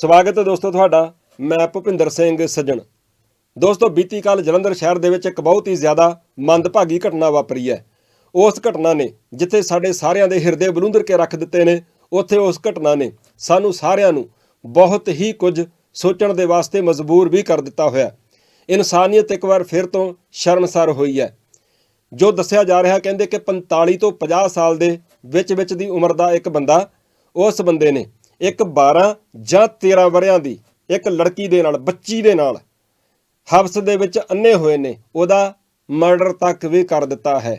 ਸਵਾਗਤ ਹੈ ਦੋਸਤੋ ਤੁਹਾਡਾ, ਮੈਂ ਭੁਪਿੰਦਰ ਸਿੰਘ ਸੱਜਣ। ਦੋਸਤੋ, ਬੀਤੀ ਕੱਲ ਜਲੰਧਰ ਸ਼ਹਿਰ ਦੇ ਵਿੱਚ ਇੱਕ ਬਹੁਤ ਹੀ ਜ਼ਿਆਦਾ ਮੰਦਭਾਗੀ ਘਟਨਾ ਵਾਪਰੀ ਹੈ। ਉਸ ਘਟਨਾ ਨੇ, ਜਿੱਥੇ ਸਾਡੇ ਸਾਰਿਆਂ ਦੇ ਹਿਰਦੇ ਬਲੂੰਦਰ ਕੇ ਰੱਖ ਦਿੱਤੇ ਨੇ, ਉੱਥੇ ਉਸ ਘਟਨਾ ਨੇ ਸਾਨੂੰ ਸਾਰਿਆਂ ਨੂੰ ਬਹੁਤ ਹੀ ਕੁਝ ਸੋਚਣ ਦੇ ਵਾਸਤੇ ਮਜਬੂਰ ਵੀ ਕਰ ਦਿੱਤਾ ਹੋਇਆ। ਇਨਸਾਨੀਅਤ ਇੱਕ ਵਾਰ ਫਿਰ ਤੋਂ ਸ਼ਰਮਸਾਰ ਹੋਈ ਹੈ। ਜੋ ਦੱਸਿਆ ਜਾ ਰਿਹਾ, ਕਹਿੰਦੇ ਕਿ 45 ਤੋਂ 50 ਸਾਲ ਦੇ ਵਿੱਚ ਵਿੱਚ ਦੀ ਉਮਰ ਦਾ ਇੱਕ ਬੰਦਾ, ਉਸ ਬੰਦੇ ਨੇ ਇੱਕ 12 ਜਾਂ 13 ਵਰਿਆਂ ਦੀ ਇੱਕ ਲੜਕੀ ਦੇ ਨਾਲ, ਬੱਚੀ ਦੇ ਨਾਲ ਹਬਸ ਦੇ ਵਿੱਚ ਅੰਨੇ ਹੋਏ ਨੇ। ਉਹਦਾ ਮਰਡਰ ਤੱਕ ਵੀ ਕਰ ਦਿੱਤਾ ਹੈ।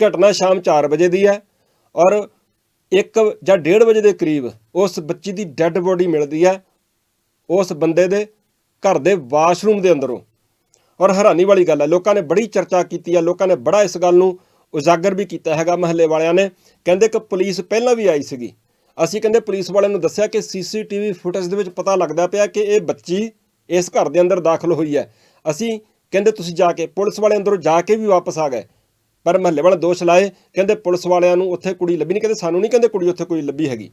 ਘਟਨਾ ਸ਼ਾਮ 4 ਵਜੇ ਦੀ ਹੈ ਔਰ 1 ਜਾਂ 1:30 ਵਜੇ ਦੇ ਕਰੀਬ ਉਸ ਬੱਚੀ ਦੀ ਡੈੱਡ ਬੋਡੀ ਮਿਲਦੀ ਹੈ ਉਸ ਬੰਦੇ ਦੇ ਘਰ ਦੇ ਵਾਸ਼ਰੂਮ ਦੇ ਅੰਦਰੋਂ। ਔਰ ਹੈਰਾਨੀ ਵਾਲੀ ਗੱਲ ਹੈ, ਲੋਕਾਂ ਨੇ ਬੜੀ ਚਰਚਾ ਕੀਤੀ ਹੈ, ਲੋਕਾਂ ਨੇ ਬੜਾ ਇਸ ਗੱਲ ਨੂੰ ਉਜਾਗਰ ਵੀ ਕੀਤਾ ਹੈਗਾ ਮਹੱਲੇ ਵਾਲਿਆਂ ਨੇ। ਕਹਿੰਦੇ ਕਿ ਪੁਲਿਸ ਪਹਿਲਾਂ ਵੀ ਆਈ ਸੀਗੀ। ਅਸੀਂ ਕਹਿੰਦੇ ਪੁਲਿਸ ਵਾਲਿਆਂ ਨੂੰ ਦੱਸਿਆ ਕਿ ਸੀਸੀਟੀਵੀ ਫੁਟੇਜ ਦੇ ਵਿੱਚ ਪਤਾ ਲੱਗਦਾ ਪਿਆ ਕਿ ਇਹ ਬੱਚੀ ਇਸ ਘਰ ਦੇ ਅੰਦਰ ਦਾਖਲ ਹੋਈ ਹੈ। ਅਸੀਂ ਕਹਿੰਦੇ ਤੁਸੀਂ ਜਾ ਕੇ ਪੁਲਿਸ ਵਾਲੇ ਅੰਦਰੋਂ ਜਾ ਕੇ ਵੀ ਵਾਪਸ ਆ ਗਏ। ਪਰ ਮਹੱਲੇ ਵਾਲੇ ਦੋਸ਼ ਲਾਏ, ਕਹਿੰਦੇ ਪੁਲਿਸ ਵਾਲਿਆਂ ਨੂੰ ਉੱਥੇ ਕੁੜੀ ਲੱਭੀ ਨਹੀਂ ਕਹਿੰਦੇ ਸਾਨੂੰ ਨਹੀਂ ਕਹਿੰਦੇ ਕੁੜੀ ਉੱਥੇ ਕੋਈ ਲੱਭੀ ਹੈਗੀ।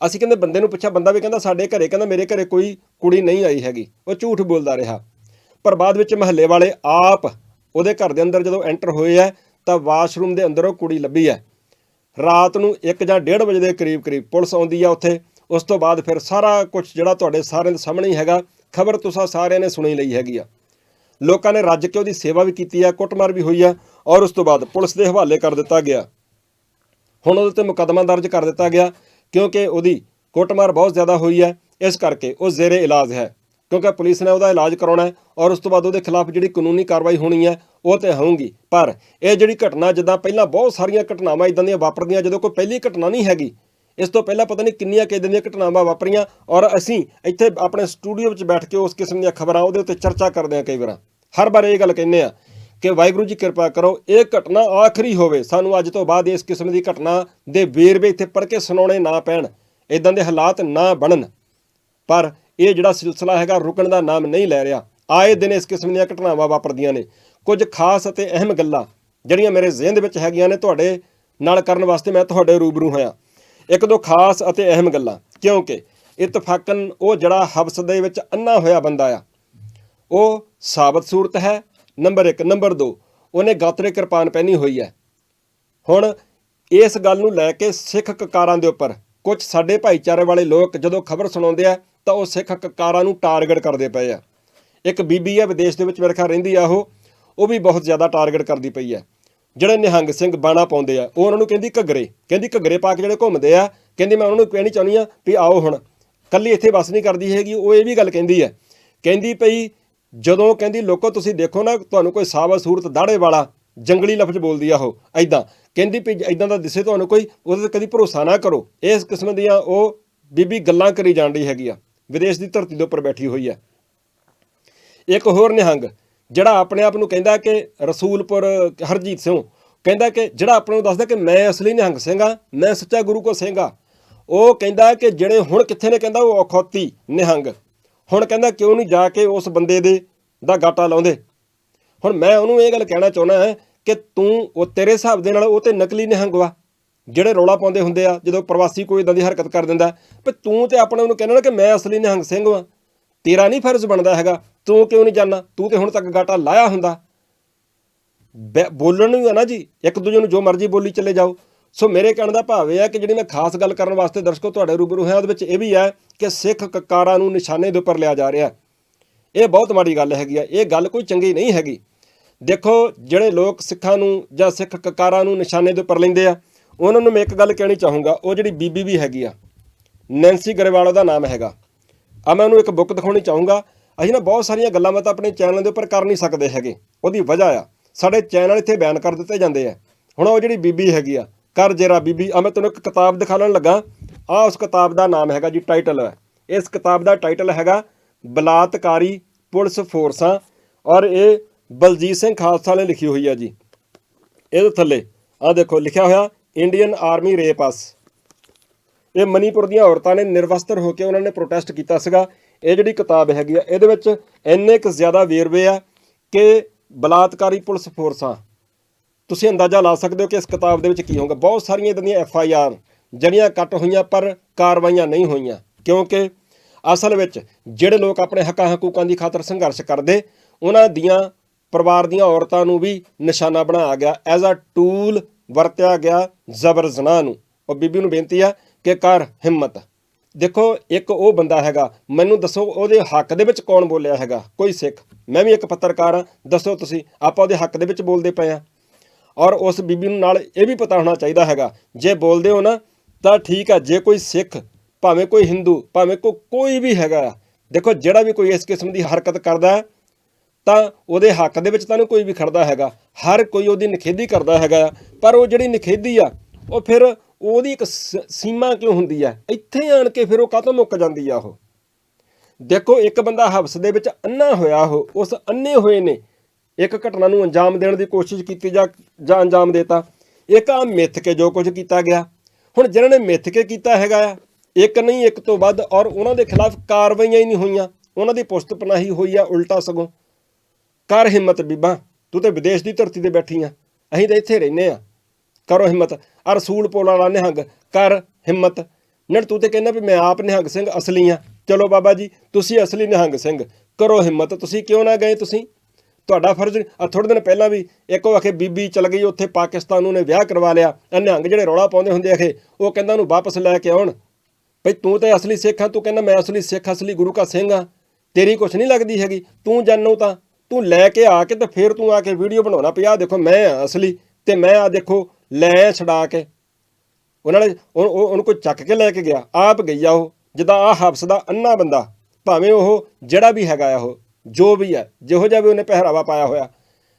ਅਸੀਂ ਕਹਿੰਦੇ ਬੰਦੇ ਨੂੰ ਪੁੱਛਿਆ, ਬੰਦਾ ਵੀ ਕਹਿੰਦਾ ਸਾਡੇ ਘਰੇ, ਕਹਿੰਦਾ ਮੇਰੇ ਘਰੇ ਕੋਈ ਕੁੜੀ ਨਹੀਂ ਆਈ ਹੈਗੀ, ਉਹ ਝੂਠ ਬੋਲਦਾ ਰਿਹਾ। ਪਰ ਬਾਅਦ ਵਿੱਚ ਮਹੱਲੇ ਵਾਲੇ ਆਪ ਉਹਦੇ ਘਰ ਦੇ ਅੰਦਰ ਜਦੋਂ ਐਂਟਰ ਹੋਏ ਆ ਤਾਂ ਵਾਸ਼ਰੂਮ ਦੇ ਅੰਦਰੋਂ ਕੁੜੀ ਲੱਭੀ ਹੈ। ਰਾਤ ਨੂੰ 1 ਜਾਂ 1:30 ਵਜੇ ਦੇ ਕਰੀਬ ਕਰੀਬ ਪੁਲਿਸ ਆਉਂਦੀ ਆ ਉੱਥੇ। ਉਸ ਤੋਂ ਬਾਅਦ ਫਿਰ ਸਾਰਾ ਕੁਝ ਜਿਹੜਾ ਤੁਹਾਡੇ ਸਾਰਿਆਂ ਦੇ ਸਾਹਮਣੇ ਹੀ ਹੈਗਾ, ਖਬਰ ਤੁਸੀਂ ਸਾਰਿਆਂ ਨੇ ਸੁਣੀ ਲਈ ਹੈਗੀ ਆ। ਲੋਕਾਂ ਨੇ ਰੱਜ ਕੇ ਉਹਦੀ ਸੇਵਾ ਵੀ ਕੀਤੀ ਆ, ਕੁੱਟਮਾਰ ਵੀ ਹੋਈ ਆ ਔਰ ਉਸ ਤੋਂ ਬਾਅਦ ਪੁਲਿਸ ਦੇ ਹਵਾਲੇ ਕਰ ਦਿੱਤਾ ਗਿਆ। ਹੁਣ ਉਹਦੇ ਤੇ ਮੁਕੱਦਮਾ ਦਰਜ ਕਰ ਦਿੱਤਾ ਗਿਆ ਕਿਉਂਕਿ ਉਹਦੀ ਕੁੱਟਮਾਰ ਬਹੁਤ ਜ਼ਿਆਦਾ ਹੋਈ ਹੈ ਇਸ ਕਰਕੇ ਉਹ ਜ਼ੇਰੇ ਇਲਾਜ ਹੈ। ਕਿਉਂਕਿ ਪੁਲਿਸ ਨੇ ਉਹਦਾ ਇਲਾਜ ਕਰਾਉਣਾ ਹੈ ਔਰ ਉਸ ਤੋਂ ਬਾਅਦ ਉਹਦੇ ਖਿਲਾਫ ਜਿਹੜੀ ਕਾਨੂੰਨੀ ਕਾਰਵਾਈ ਹੋਣੀ ਹੈ, ਉਹ ਤੇ ਹੋਊਗੀ। ਪਰ ਇਹ ਜਿਹੜੀ ਘਟਨਾ, ਜਿੱਦਾਂ ਪਹਿਲਾਂ ਬਹੁਤ ਸਾਰੀਆਂ ਘਟਨਾਵਾਂ ਇਦਾਂ ਦੀਆਂ ਵਾਪਰਦੀਆਂ, ਜਦੋਂ ਕੋਈ ਪਹਿਲੀ ਘਟਨਾ ਨਹੀਂ ਹੈਗੀ, ਇਸ ਤੋਂ ਪਹਿਲਾਂ ਪਤਾ ਨਹੀਂ ਕਿੰਨੀਆਂ ਕਿਦਾਂ ਦੀਆਂ ਘਟਨਾਵਾਂ ਵਾਪਰੀਆਂ ਔਰ ਅਸੀਂ ਇੱਥੇ ਆਪਣੇ ਸਟੂਡੀਓ ਵਿੱਚ ਬੈਠ ਕੇ ਉਸ ਕਿਸਮ ਦੀਆਂ ਖਬਰਾਂ ਉਹਦੇ ਉੱਤੇ ਚਰਚਾ ਕਰਦੇ ਹਾਂ ਕਈ ਵਾਰ। ਹਰ ਵਾਰ ਇਹ ਗੱਲ ਕਹਿੰਦੇ ਆ ਕਿ ਵਾਹਿਗੁਰੂ ਜੀ ਕਿਰਪਾ ਕਰੋ, ਇਹ ਘਟਨਾ ਆਖਰੀ ਹੋਵੇ, ਸਾਨੂੰ ਅੱਜ ਤੋਂ ਬਾਅਦ ਇਸ ਕਿਸਮ ਦੀ ਘਟਨਾ ਦੇ ਵੇਰਵੇ ਇੱਥੇ ਪੜ੍ਹ ਕੇ ਸੁਣਾਉਣੇ ਨਾ ਪੈਣ ਇਦਾਂ ਦੇ ਹਾਲਾਤ ਨਾ ਬਣਨ। ਪਰ ਇਹ ਜਿਹੜਾ ਸਿਲਸਿਲਾ ਹੈਗਾ, ਰੁਕਣ ਦਾ ਨਾਮ ਨਹੀਂ ਲੈ ਰਿਹਾ। ਆਏ ਦਿਨ ਇਸ ਕਿਸਮ ਦੀਆਂ ਘਟਨਾਵਾਂ ਵਾਪਰਦੀਆਂ ਨੇ। ਕੁਝ ਖਾਸ ਅਤੇ ਅਹਿਮ ਗੱਲਾਂ ਜਿਹੜੀਆਂ ਮੇਰੇ ਜ਼ਿਹਨ ਦੇ ਵਿੱਚ ਹੈਗੀਆਂ ਨੇ, ਤੁਹਾਡੇ ਨਾਲ ਕਰਨ ਵਾਸਤੇ ਮੈਂ ਤੁਹਾਡੇ ਰੂਬਰੂ ਹੋਇਆ। ਇੱਕ ਦੋ ਖਾਸ ਅਤੇ ਅਹਿਮ ਗੱਲਾਂ, ਕਿਉਂਕਿ ਇਤਫਾਕਨ ਉਹ ਜਿਹੜਾ ਹਬਸ ਦੇ ਵਿੱਚ ਅੰਨਾ ਹੋਇਆ ਬੰਦਾ ਆ, ਉਹ ਸਾਬਤ ਸੂਰਤ ਹੈ। ਨੰਬਰ 1 ਨੰਬਰ 2 ਉਹਨੇ ਗਾਤਰੇ ਕਿਰਪਾਨ ਪਹਿਨੀ ਹੋਈ ਹੈ। ਹੁਣ ਇਸ ਗੱਲ ਨੂੰ ਲੈ ਕੇ ਸਿੱਖ ਕਕਾਰਾਂ ਦੇ ਉੱਪਰ ਕੁਝ ਸਾਡੇ ਭਾਈਚਾਰੇ ਵਾਲੇ ਲੋਕ ਜਦੋਂ ਖਬਰ ਸੁਣਾਉਂਦੇ ਆ ਤਾਂ ਉਹ ਸਿੱਖ ਕਕਾਰਾਂ ਨੂੰ ਟਾਰਗੇਟ ਕਰਦੇ ਪਏ ਆ। ਇੱਕ ਬੀਬੀ ਆ, ਵਿਦੇਸ਼ ਦੇ ਵਿੱਚ ਮੇਰੇ ਖਿਆਲ ਰਹਿੰਦੀ ਆ ਉਹ ਉਹ ਵੀ ਬਹੁਤ ਜ਼ਿਆਦਾ ਟਾਰਗੇਟ ਕਰਦੀ ਪਈ ਆ। ਜਿਹੜੇ ਨਿਹੰਗ ਸਿੰਘ ਬਾਣਾ ਪਾਉਂਦੇ ਆ, ਉਹ ਉਹਨਾਂ ਨੂੰ ਕਹਿੰਦੀ ਘੱਗਰੇ ਕਹਿੰਦੀ ਘੱਗਰੇ ਪਾ ਕੇ ਜਿਹੜੇ ਘੁੰਮਦੇ ਆ, ਕਹਿੰਦੀ ਮੈਂ ਉਹਨਾਂ ਨੂੰ ਕਹਿਣੀ ਚਾਹੁੰਦੀ ਆ ਵੀ ਆਓ ਹੁਣ। ਕੱਲੀ ਇੱਥੇ ਬਸ ਨਹੀਂ ਕਰਦੀ ਹੈਗੀ, ਉਹ ਇਹ ਵੀ ਗੱਲ ਕਹਿੰਦੀ ਹੈ ਕਹਿੰਦੀ ਪਈ, ਜਦੋਂ ਕਹਿੰਦੀ, ਲੋਕੋ, ਤੁਸੀਂ ਦੇਖੋ ਨਾ, ਤੁਹਾਨੂੰ ਕੋਈ ਸਾਬਤ ਸੂਰਤ ਦਾੜੇ ਵਾਲਾ ਜੰਗਲੀ ਲਫ਼ਜ਼ ਬੋਲਦੀ ਆ ਉਹ ਐਦਾਂ ਕਹਿੰਦੀ ਵੀ ਐਦਾਂ ਦਾ ਦਿਸੇ ਤੁਹਾਨੂੰ ਕੋਈ, ਉਹਦੇ ਤੇ ਕਦੀ ਭਰੋਸਾ ਨਾ ਕਰੋ। ਇਸ ਕਿਸਮ ਦੀਆਂ ਉਹ ਬੀਬੀ ਗੱਲਾਂ ਕਰੀ ਜਾਂਦੀ ਹੈਗੀ ਆ। ਵਿਦੇਸ਼ ਦੀ ਧਰਤੀ ਦੇ ਉੱਪਰ ਬੈਠੀ ਹੋਈ ਹੈ। ਇੱਕ ਹੋਰ ਨਿਹੰਗ, ਜਿਹੜਾ ਆਪਣੇ ਆਪ ਨੂੰ ਕਹਿੰਦਾ ਕਿ ਰਸੂਲਪੁਰ, ਹਰਜੀਤ ਸਿੰਘ ਕਹਿੰਦਾ ਕਿ ਜਿਹੜਾ ਆਪਣੇ ਨੂੰ ਦੱਸਦਾ ਕਿ ਮੈਂ ਅਸਲੀ ਨਿਹੰਗ ਸਿੰਘ ਆ ਮੈਂ ਸੱਚਾ ਗੁਰੂ ਕੋ ਸਿੰਘ ਆ ਉਹ ਕਹਿੰਦਾ ਕਿ ਜਿਹੜੇ ਹੁਣ ਕਿੱਥੇ ਨੇ ਕਹਿੰਦਾ ਉਹ ਅਖੌਤੀ ਨਿਹੰਗ। ਹੁਣ ਕਹਿੰਦਾ ਕਿਉਂ ਨਹੀਂ ਜਾ ਕੇ ਉਸ ਬੰਦੇ ਦੇ ਦਾ ਗਾਟਾ ਲਾਉਂਦੇ? ਹੁਣ ਮੈਂ ਉਹਨੂੰ ਇਹ ਗੱਲ ਕਹਿਣਾ ਚਾਹੁੰਦਾ ਹੈ ਕਿ ਤੂੰ ਉਹ ਤੇਰੇ ਹਿਸਾਬ ਦੇ ਨਾਲ ਉਹ ਤੇ ਨਕਲੀ ਨਿਹੰਗ ਵਾ। ਜਿਹੜੇ ਰੌਲਾ ਪਾਉਂਦੇ ਹੁੰਦੇ ਆ, ਜਦੋਂ ਪ੍ਰਵਾਸੀ ਕੋਈ ਇਦਾਂ ਦੀ ਹਰਕਤ ਕਰ ਦਿੰਦਾ ਵੀ ਤੂੰ ਤੇ ਆਪਣੇ ਉਹਨੂੰ ਕਹਿੰਦਾ ਨਾ ਕਿ ਮੈਂ ਅਸਲੀ ਨਿਹੰਗ ਸਿੰਘ ਵਾਂ, ਤੇਰਾ ਨਹੀਂ ਫਰਜ਼ ਬਣਦਾ ਹੈਗਾ, ਤੂੰ ਕਿਉਂ ਨਹੀਂ ਜਾਣਾ ਤੂੰ ਤੇ ਹੁਣ ਤੱਕ ਗਾਟਾ ਲਾਇਆ ਹੁੰਦਾ। ਬੈ- ਬੋਲਣ ਨੂੰ ਆ ਨਾ ਜੀ, ਇੱਕ ਦੂਜੇ ਨੂੰ ਜੋ ਮਰਜ਼ੀ ਬੋਲੀ ਚੱਲੇ ਜਾਓ। ਸੋ ਮੇਰੇ ਕਹਿਣ ਦਾ ਭਾਵ ਇਹ ਹੈ ਕਿ ਜਿਹੜੀ ਮੈਂ ਖਾਸ ਗੱਲ ਕਰਨ ਵਾਸਤੇ ਦਰਸ਼ਕੋ ਤੁਹਾਡੇ ਰੂਬਰੂ ਹੋਇਆ, ਉਹਦੇ ਵਿੱਚ ਇਹ ਵੀ ਹੈ ਕਿ ਸਿੱਖ ਕਕਾਰਾਂ ਨੂੰ ਨਿਸ਼ਾਨੇ ਦੇ ਉੱਪਰ ਲਿਆ ਜਾ ਰਿਹਾ ਇਹ ਬਹੁਤ ਮਾੜੀ ਗੱਲ ਹੈਗੀ ਆ ਇਹ ਗੱਲ ਕੋਈ ਚੰਗੀ ਨਹੀਂ ਹੈਗੀ। ਦੇਖੋ, ਜਿਹੜੇ ਲੋਕ ਸਿੱਖਾਂ ਨੂੰ ਜਾਂ ਸਿੱਖ ਕਕਾਰਾਂ ਨੂੰ ਨਿਸ਼ਾਨੇ ਦੇ ਉੱਪਰ ਲੈਂਦੇ ਆ ਉਹਨਾਂ ਨੂੰ ਮੈਂ ਇੱਕ ਗੱਲ ਕਹਿਣੀ ਚਾਹੂੰਗਾ, ਉਹ ਜਿਹੜੀ ਬੀਬੀ ਵੀ ਹੈਗੀ ਆ, ਨੈਂਸੀ ਗਰੇਵਾਲ, ਉਹਦਾ ਨਾਮ ਹੈਗਾ। ਆ ਮੈਂ ਉਹਨੂੰ ਇੱਕ ਬੁੱਕ ਦਿਖਾਉਣੀ ਚਾਹੂੰਗਾ। ਅਸੀਂ ਨਾ ਬਹੁਤ ਸਾਰੀਆਂ ਗੱਲਾਂ ਬਾਤਾਂ ਆਪਣੇ ਚੈਨਲ ਦੇ ਉੱਪਰ ਕਰ ਨਹੀਂ ਸਕਦੇ ਹੈਗੇ। ਉਹਦੀ ਵਜ੍ਹਾ ਆ, ਸਾਡੇ ਚੈਨਲ ਇੱਥੇ ਬੈਨ ਕਰ ਦਿੱਤੇ ਜਾਂਦੇ ਆ। ਹੁਣ ਉਹ ਜਿਹੜੀ ਬੀਬੀ ਹੈਗੀ ਆ, ਕਰ ਜੇਰਾ ਬੀਬੀ, ਆ ਮੈਂ ਤੈਨੂੰ ਇੱਕ ਕਿਤਾਬ ਦਿਖਾਉਣ ਲੱਗਾ। ਆ ਉਸ ਕਿਤਾਬ ਦਾ ਨਾਮ ਹੈਗਾ ਜੀ, ਟਾਈਟਲ। ਹੈ ਇਸ ਕਿਤਾਬ ਦਾ ਟਾਈਟਲ ਹੈਗਾ, ਬਲਾਤਕਾਰੀ ਪੁਲਿਸ ਫੋਰਸਾਂ, ਔਰ ਇਹ ਬਲਜੀਤ ਸਿੰਘ ਖਾਲਸਾ ਨੇ ਲਿਖੀ ਹੋਈ ਆ ਜੀ। ਇਹਦੇ ਥੱਲੇ, ਆ ਦੇਖੋ, ਲਿਖਿਆ ਹੋਇਆ ਇੰਡੀਅਨ ਆਰਮੀ ਰੇਪਸ ਇਹ ਮਨੀਪੁਰ ਦੀਆਂ ਔਰਤਾਂ ਨੇ ਨਿਰਵਸਤਰ ਹੋ ਕੇ ਉਹਨਾਂ ਨੇ ਪ੍ਰੋਟੈਸਟ ਕੀਤਾ ਸੀਗਾ। ਇਹ ਜਿਹੜੀ ਕਿਤਾਬ ਹੈਗੀ ਆ, ਇਹਦੇ ਵਿੱਚ ਇੰਨੇ ਕੁ ਜ਼ਿਆਦਾ ਵੇਰਵੇ ਆ ਕਿ ਬਲਾਤਕਾਰੀ ਪੁਲਿਸ ਫੋਰਸਾਂ ਤੁਸੀਂ ਅੰਦਾਜ਼ਾ ਲਾ ਸਕਦੇ ਹੋ ਕਿ ਇਸ ਕਿਤਾਬ ਦੇ ਵਿੱਚ ਕੀ ਹੋਊਗਾ। ਬਹੁਤ ਸਾਰੀਆਂ ਇਦਾਂ ਦੀਆਂ ਐਫ ਆਈ ਆਰ ਜਿਹੜੀਆਂ ਕੱਟ ਹੋਈਆਂ ਪਰ ਕਾਰਵਾਈਆਂ ਨਹੀਂ ਹੋਈਆਂ। ਕਿਉਂਕਿ ਅਸਲ ਵਿੱਚ ਜਿਹੜੇ ਲੋਕ ਆਪਣੇ ਹੱਕਾਂ ਹਕੂਕਾਂ ਦੀ ਖਾਤਰ ਸੰਘਰਸ਼ ਕਰਦੇ, ਉਹਨਾਂ ਦੀਆਂ, ਪਰਿਵਾਰ ਦੀਆਂ ਔਰਤਾਂ ਨੂੰ ਵੀ ਨਿਸ਼ਾਨਾ ਬਣਾਇਆ ਗਿਆ। ਐਜ਼ ਅ ਟੂਲ ਵਰਤਿਆ ਗਿਆ ਜ਼ਬਰ ਜ਼ਨਾ ਨੂੰ। ਉਹ ਬੀਬੀ ਨੂੰ ਬੇਨਤੀ ਆ ਕਿ ਕਰ ਹਿੰਮਤ। ਦੇਖੋ ਇੱਕ ਉਹ ਬੰਦਾ ਹੈਗਾ ਮੈਨੂੰ ਦੱਸੋ ਉਹਦੇ ਹੱਕ ਦੇ ਵਿੱਚ ਕੌਣ ਬੋਲਿਆ ਹੈਗਾ? ਕੋਈ ਸਿੱਖ। ਮੈਂ ਵੀ ਇੱਕ ਪੱਤਰਕਾਰ ਹਾਂ। ਦੱਸੋ ਤੁਸੀਂ ਆਪਾਂ ਉਹਦੇ ਹੱਕ ਦੇ ਵਿੱਚ ਬੋਲਦੇ ਪਏ ਆ। ਔਰ ਉਸ ਬੀਬੀ ਨੂੰ ਨਾਲ ਇਹ ਵੀ ਪਤਾ ਹੋਣਾ ਚਾਹੀਦਾ ਹੈਗਾ ਜੇ ਬੋਲਦੇ ਹੋ ਨਾ ਤਾਂ ਠੀਕ ਆ। ਜੇ ਕੋਈ ਸਿੱਖ ਭਾਵੇਂ ਕੋਈ ਹਿੰਦੂ ਭਾਵੇਂ ਕੋ ਕੋਈ ਵੀ ਹੈਗਾ ਆ, ਦੇਖੋ ਜਿਹੜਾ ਵੀ ਕੋਈ ਇਸ ਕਿਸਮ ਦੀ ਹਰਕਤ ਕਰਦਾ ਤਾਂ ਉਹਦੇ ਹੱਕ ਦੇ ਵਿੱਚ ਤਾਂ ਨਹੀਂ ਕੋਈ ਵੀ ਖੜਦਾ ਹੈਗਾ। ਹਰ ਕੋਈ ਉਹਦੀ ਨਿਖੇਧੀ ਕਰਦਾ ਹੈਗਾ ਆ। ਪਰ ਉਹ ਜਿਹੜੀ ਨਿਖੇਧੀ ਆ, ਉਹ ਫਿਰ ਉਹਦੀ ਇੱਕ ਸ- ਸੀਮਾ ਕਿਉਂ ਹੁੰਦੀ ਆ? ਇੱਥੇ ਆਣ ਕੇ ਫਿਰ ਉਹ ਕਾਹਤੋਂ ਮੁੱਕ ਜਾਂਦੀ ਆ ਉਹ? ਦੇਖੋ, ਇੱਕ ਬੰਦਾ ਹਵਸ ਦੇ ਵਿੱਚ ਅੰਨਾ ਹੋਇਆ ਉਹ, ਉਸ ਅੰਨੇ ਹੋਏ ਨੇ, ਇੱਕ ਘਟਨਾ ਨੂੰ ਅੰਜਾਮ ਦੇਣ ਦੀ ਕੋਸ਼ਿਸ਼ ਕੀਤੀ ਜਾਂ ਜਾਂ ਅੰਜਾਮ ਦੇਤਾ। ਇੱਕ ਆ ਮਿੱਥ ਕੇ ਜੋ ਕੁਝ ਕੀਤਾ ਗਿਆ। ਹੁਣ ਜਿਨ੍ਹਾਂ ਨੇ ਮਿੱਥ ਕੇ ਕੀਤਾ ਹੈਗਾ ਆ, ਇੱਕ ਨਹੀਂ, ਇੱਕ ਤੋਂ ਵੱਧ, ਔਰ ਉਹਨਾਂ ਦੇ ਖਿਲਾਫ ਕਾਰਵਾਈਆਂ ਹੀ ਨਹੀਂ ਹੋਈਆਂ। ਉਹਨਾਂ ਦੀ ਪੁਸਤ ਪਨਾਹੀ ਹੋਈ ਆ ਉਲਟਾ ਸਗੋਂ। ਕਰ ਹਿੰਮਤ ਬੀਬਾ। ਤੂੰ ਤੇ ਵਿਦੇਸ਼ ਦੀ ਧਰਤੀ ਤੇ ਬੈਠੀ ਆ। ਅਸੀਂ ਤਾਂ ਇੱਥੇ ਰਹਿੰਦੇ ਆ। ਕਰੋ ਹਿੰਮਤ। ਆ ਰਸੂਲ ਪੋਲਾ ਵਾਲਾ ਨਿਹੰਗ, ਕਰ ਹਿੰਮਤ। ਨੜ ਤੂੰ ਤੇ ਕਹਿੰਦਾ ਵੀ ਮੈਂ ਆਪ ਨਿਹੰਗ ਸਿੰਘ ਅਸਲੀ ਆ। ਚਲੋ ਬਾਬਾ ਜੀ, ਤੁਸੀਂ ਅਸਲੀ ਨਿਹੰਗ ਸਿੰਘ। ਕਰੋ ਹਿੰਮਤ। ਤੁਸੀਂ ਕਿਉਂ ਨਾ ਗਏ ਤੁਸੀਂ? ਤੁਹਾਡਾ ਫਰਜ਼ ਆ ਥੋੜੇ ਦਿਨ ਪਹਿਲਾਂ ਵੀ ਇੱਕ ਉਹ ਆਖੇ ਬੀਬੀ ਚਲ ਗਈ ਉੱਥੇ ਪਾਕਿਸਤਾਨ, ਉਹਨੇ ਵਿਆਹ ਕਰਵਾ ਲਿਆ। ਨਿਹੰਗ ਜਿਹੜੇ ਰੌਲਾ ਪਾਉਂਦੇ ਹੁੰਦੇ ਆਖੇ, ਉਹ ਕਹਿੰਦਾ ਉਹਨੂੰ ਵਾਪਸ ਲੈ ਕੇ ਆਉਣ। ਭਈ ਤੂੰ ਤਾਂ ਅਸਲੀ ਸਿੱਖ ਆ, ਤੂੰ ਕਹਿੰਦਾ ਮੈਂ ਅਸਲੀ ਸਿੱਖ, ਅਸਲੀ ਗੁਰੂ ਕਾ ਸਿੰਘ ਆ। ਤੇਰੀ ਕੁਛ ਨਹੀਂ ਲੱਗਦੀ ਹੈਗੀ। ਤੂੰ ਜਾਣੋ ਤਾਂ। ਤੂੰ ਲੈ ਕੇ ਆ ਕੇ ਤੇ ਫਿਰ ਤੂੰ ਆ ਕੇ ਵੀਡੀਓ ਬਣਾਉਣਾ ਪਿਆ ਦੇਖੋ ਮੈਂ ਆ ਅਸਲੀ ਤੇ ਮੈਂ ਆ ਦੇਖੋ ਲੈ ਛਡਾ ਕੇ। ਉਹਨਾਂ ਨੇ ਉਹ ਉਹਨੂੰ ਕੋਈ ਚੱਕ ਕੇ ਲੈ ਕੇ ਗਿਆ, ਆਪ ਗਈ ਆ ਉਹ, ਜਿੱਦਾਂ ਆ ਹਫਸ ਦਾ ਅੰਨਾ ਬੰਦਾ, ਭਾਵੇਂ ਉਹ ਜਿਹੜਾ ਵੀ ਹੈਗਾ ਆ ਉਹ, ਜੋ ਵੀ ਹੈ ਜਿਹੋ ਜਿਹਾ ਵੀ ਉਹਨੇ ਪਹਿਰਾਵਾ ਪਾਇਆ ਹੋਇਆ,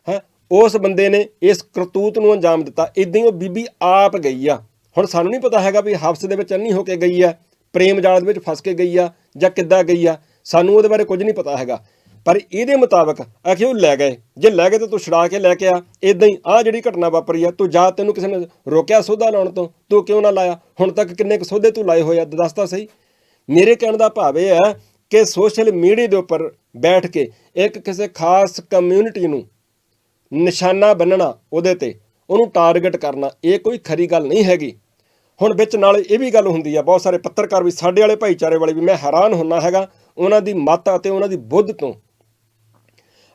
ਹੈ, ਉਸ ਬੰਦੇ ਨੇ ਇਸ ਕਰਤੂਤ ਨੂੰ ਅੰਜਾਮ ਦਿੱਤਾ ਇਦਾਂ ਹੀ ਉਹ ਬੀਬੀ ਆਪ ਗਈ ਆ। ਹੁਣ ਸਾਨੂੰ ਨਹੀਂ ਪਤਾ ਹੈਗਾ ਵੀ ਹਫਸ ਦੇ ਵਿੱਚ ਅੰਨੀ ਹੋ ਕੇ ਗਈ ਆ, ਪ੍ਰੇਮ ਜਾਲ ਦੇ ਵਿੱਚ ਫਸ ਕੇ ਗਈ ਆ ਜਾਂ ਕਿੱਦਾਂ ਗਈ ਆ, ਸਾਨੂੰ ਉਹਦੇ ਬਾਰੇ ਕੁਝ ਨਹੀਂ ਪਤਾ ਹੈਗਾ। ਪਰ ਇਹਦੇ ਮੁਤਾਬਕ ਆਖੇ ਉਹ ਲੈ ਗਏ। ਜੇ ਲੈ ਗਏ ਤਾਂ ਤੂੰ ਛੁਡਾ ਕੇ ਲੈ ਕੇ ਆ। ਇਦਾਂ ਹੀ ਆ ਜਿਹੜੀ ਘਟਨਾ ਵਾਪਰੀ ਆ, ਤੂੰ ਜਾ ਤੈਨੂੰ ਕਿਸੇ ਨੇ ਰੋਕਿਆ ਸੋਧਾ ਲਾਉਣ ਤੋਂ। ਤੂੰ ਕਿਉਂ ਨਾ ਲਾਇਆ? ਹੁਣ ਤੱਕ ਕਿੰਨੇ ਕੁ ਸੋਧੇ ਤੂੰ ਲਾਏ ਹੋਏ ਆ? ਦੱਸ ਤਾਂ ਸਹੀ। ਮੇਰੇ ਕਹਿਣ ਦਾ ਭਾਵ ਇਹ ਹੈ ਕਿ ਸੋਸ਼ਲ ਮੀਡੀਆ ਦੇ ਉੱਪਰ ਬੈਠ ਕੇ ਇੱਕ ਕਿਸੇ ਖਾਸ ਕਮਿਊਨਿਟੀ ਨੂੰ ਨਿਸ਼ਾਨਾ ਬੰਨਣਾ ਉਹਦੇ ਤੇ, ਉਹਨੂੰ ਟਾਰਗੇਟ ਕਰਨਾ, ਇਹ ਕੋਈ ਖਰੀ ਗੱਲ ਨਹੀਂ ਹੈਗੀ। ਹੁਣ ਵਿੱਚ ਨਾਲ ਇਹ ਵੀ ਗੱਲ ਹੁੰਦੀ ਆ, ਬਹੁਤ ਸਾਰੇ ਪੱਤਰਕਾਰ ਵੀ ਸਾਡੇ ਵਾਲੇ ਭਾਈਚਾਰੇ ਵਾਲੇ ਵੀ ਮੈਂ ਹੈਰਾਨ ਹੁੰਨਾ ਹੈਗਾ, ਉਹਨਾਂ ਦੀ ਮੱਤ ਅਤੇ ਉਹਨਾਂ ਦੀ ਬੁੱਧ ਤੋਂ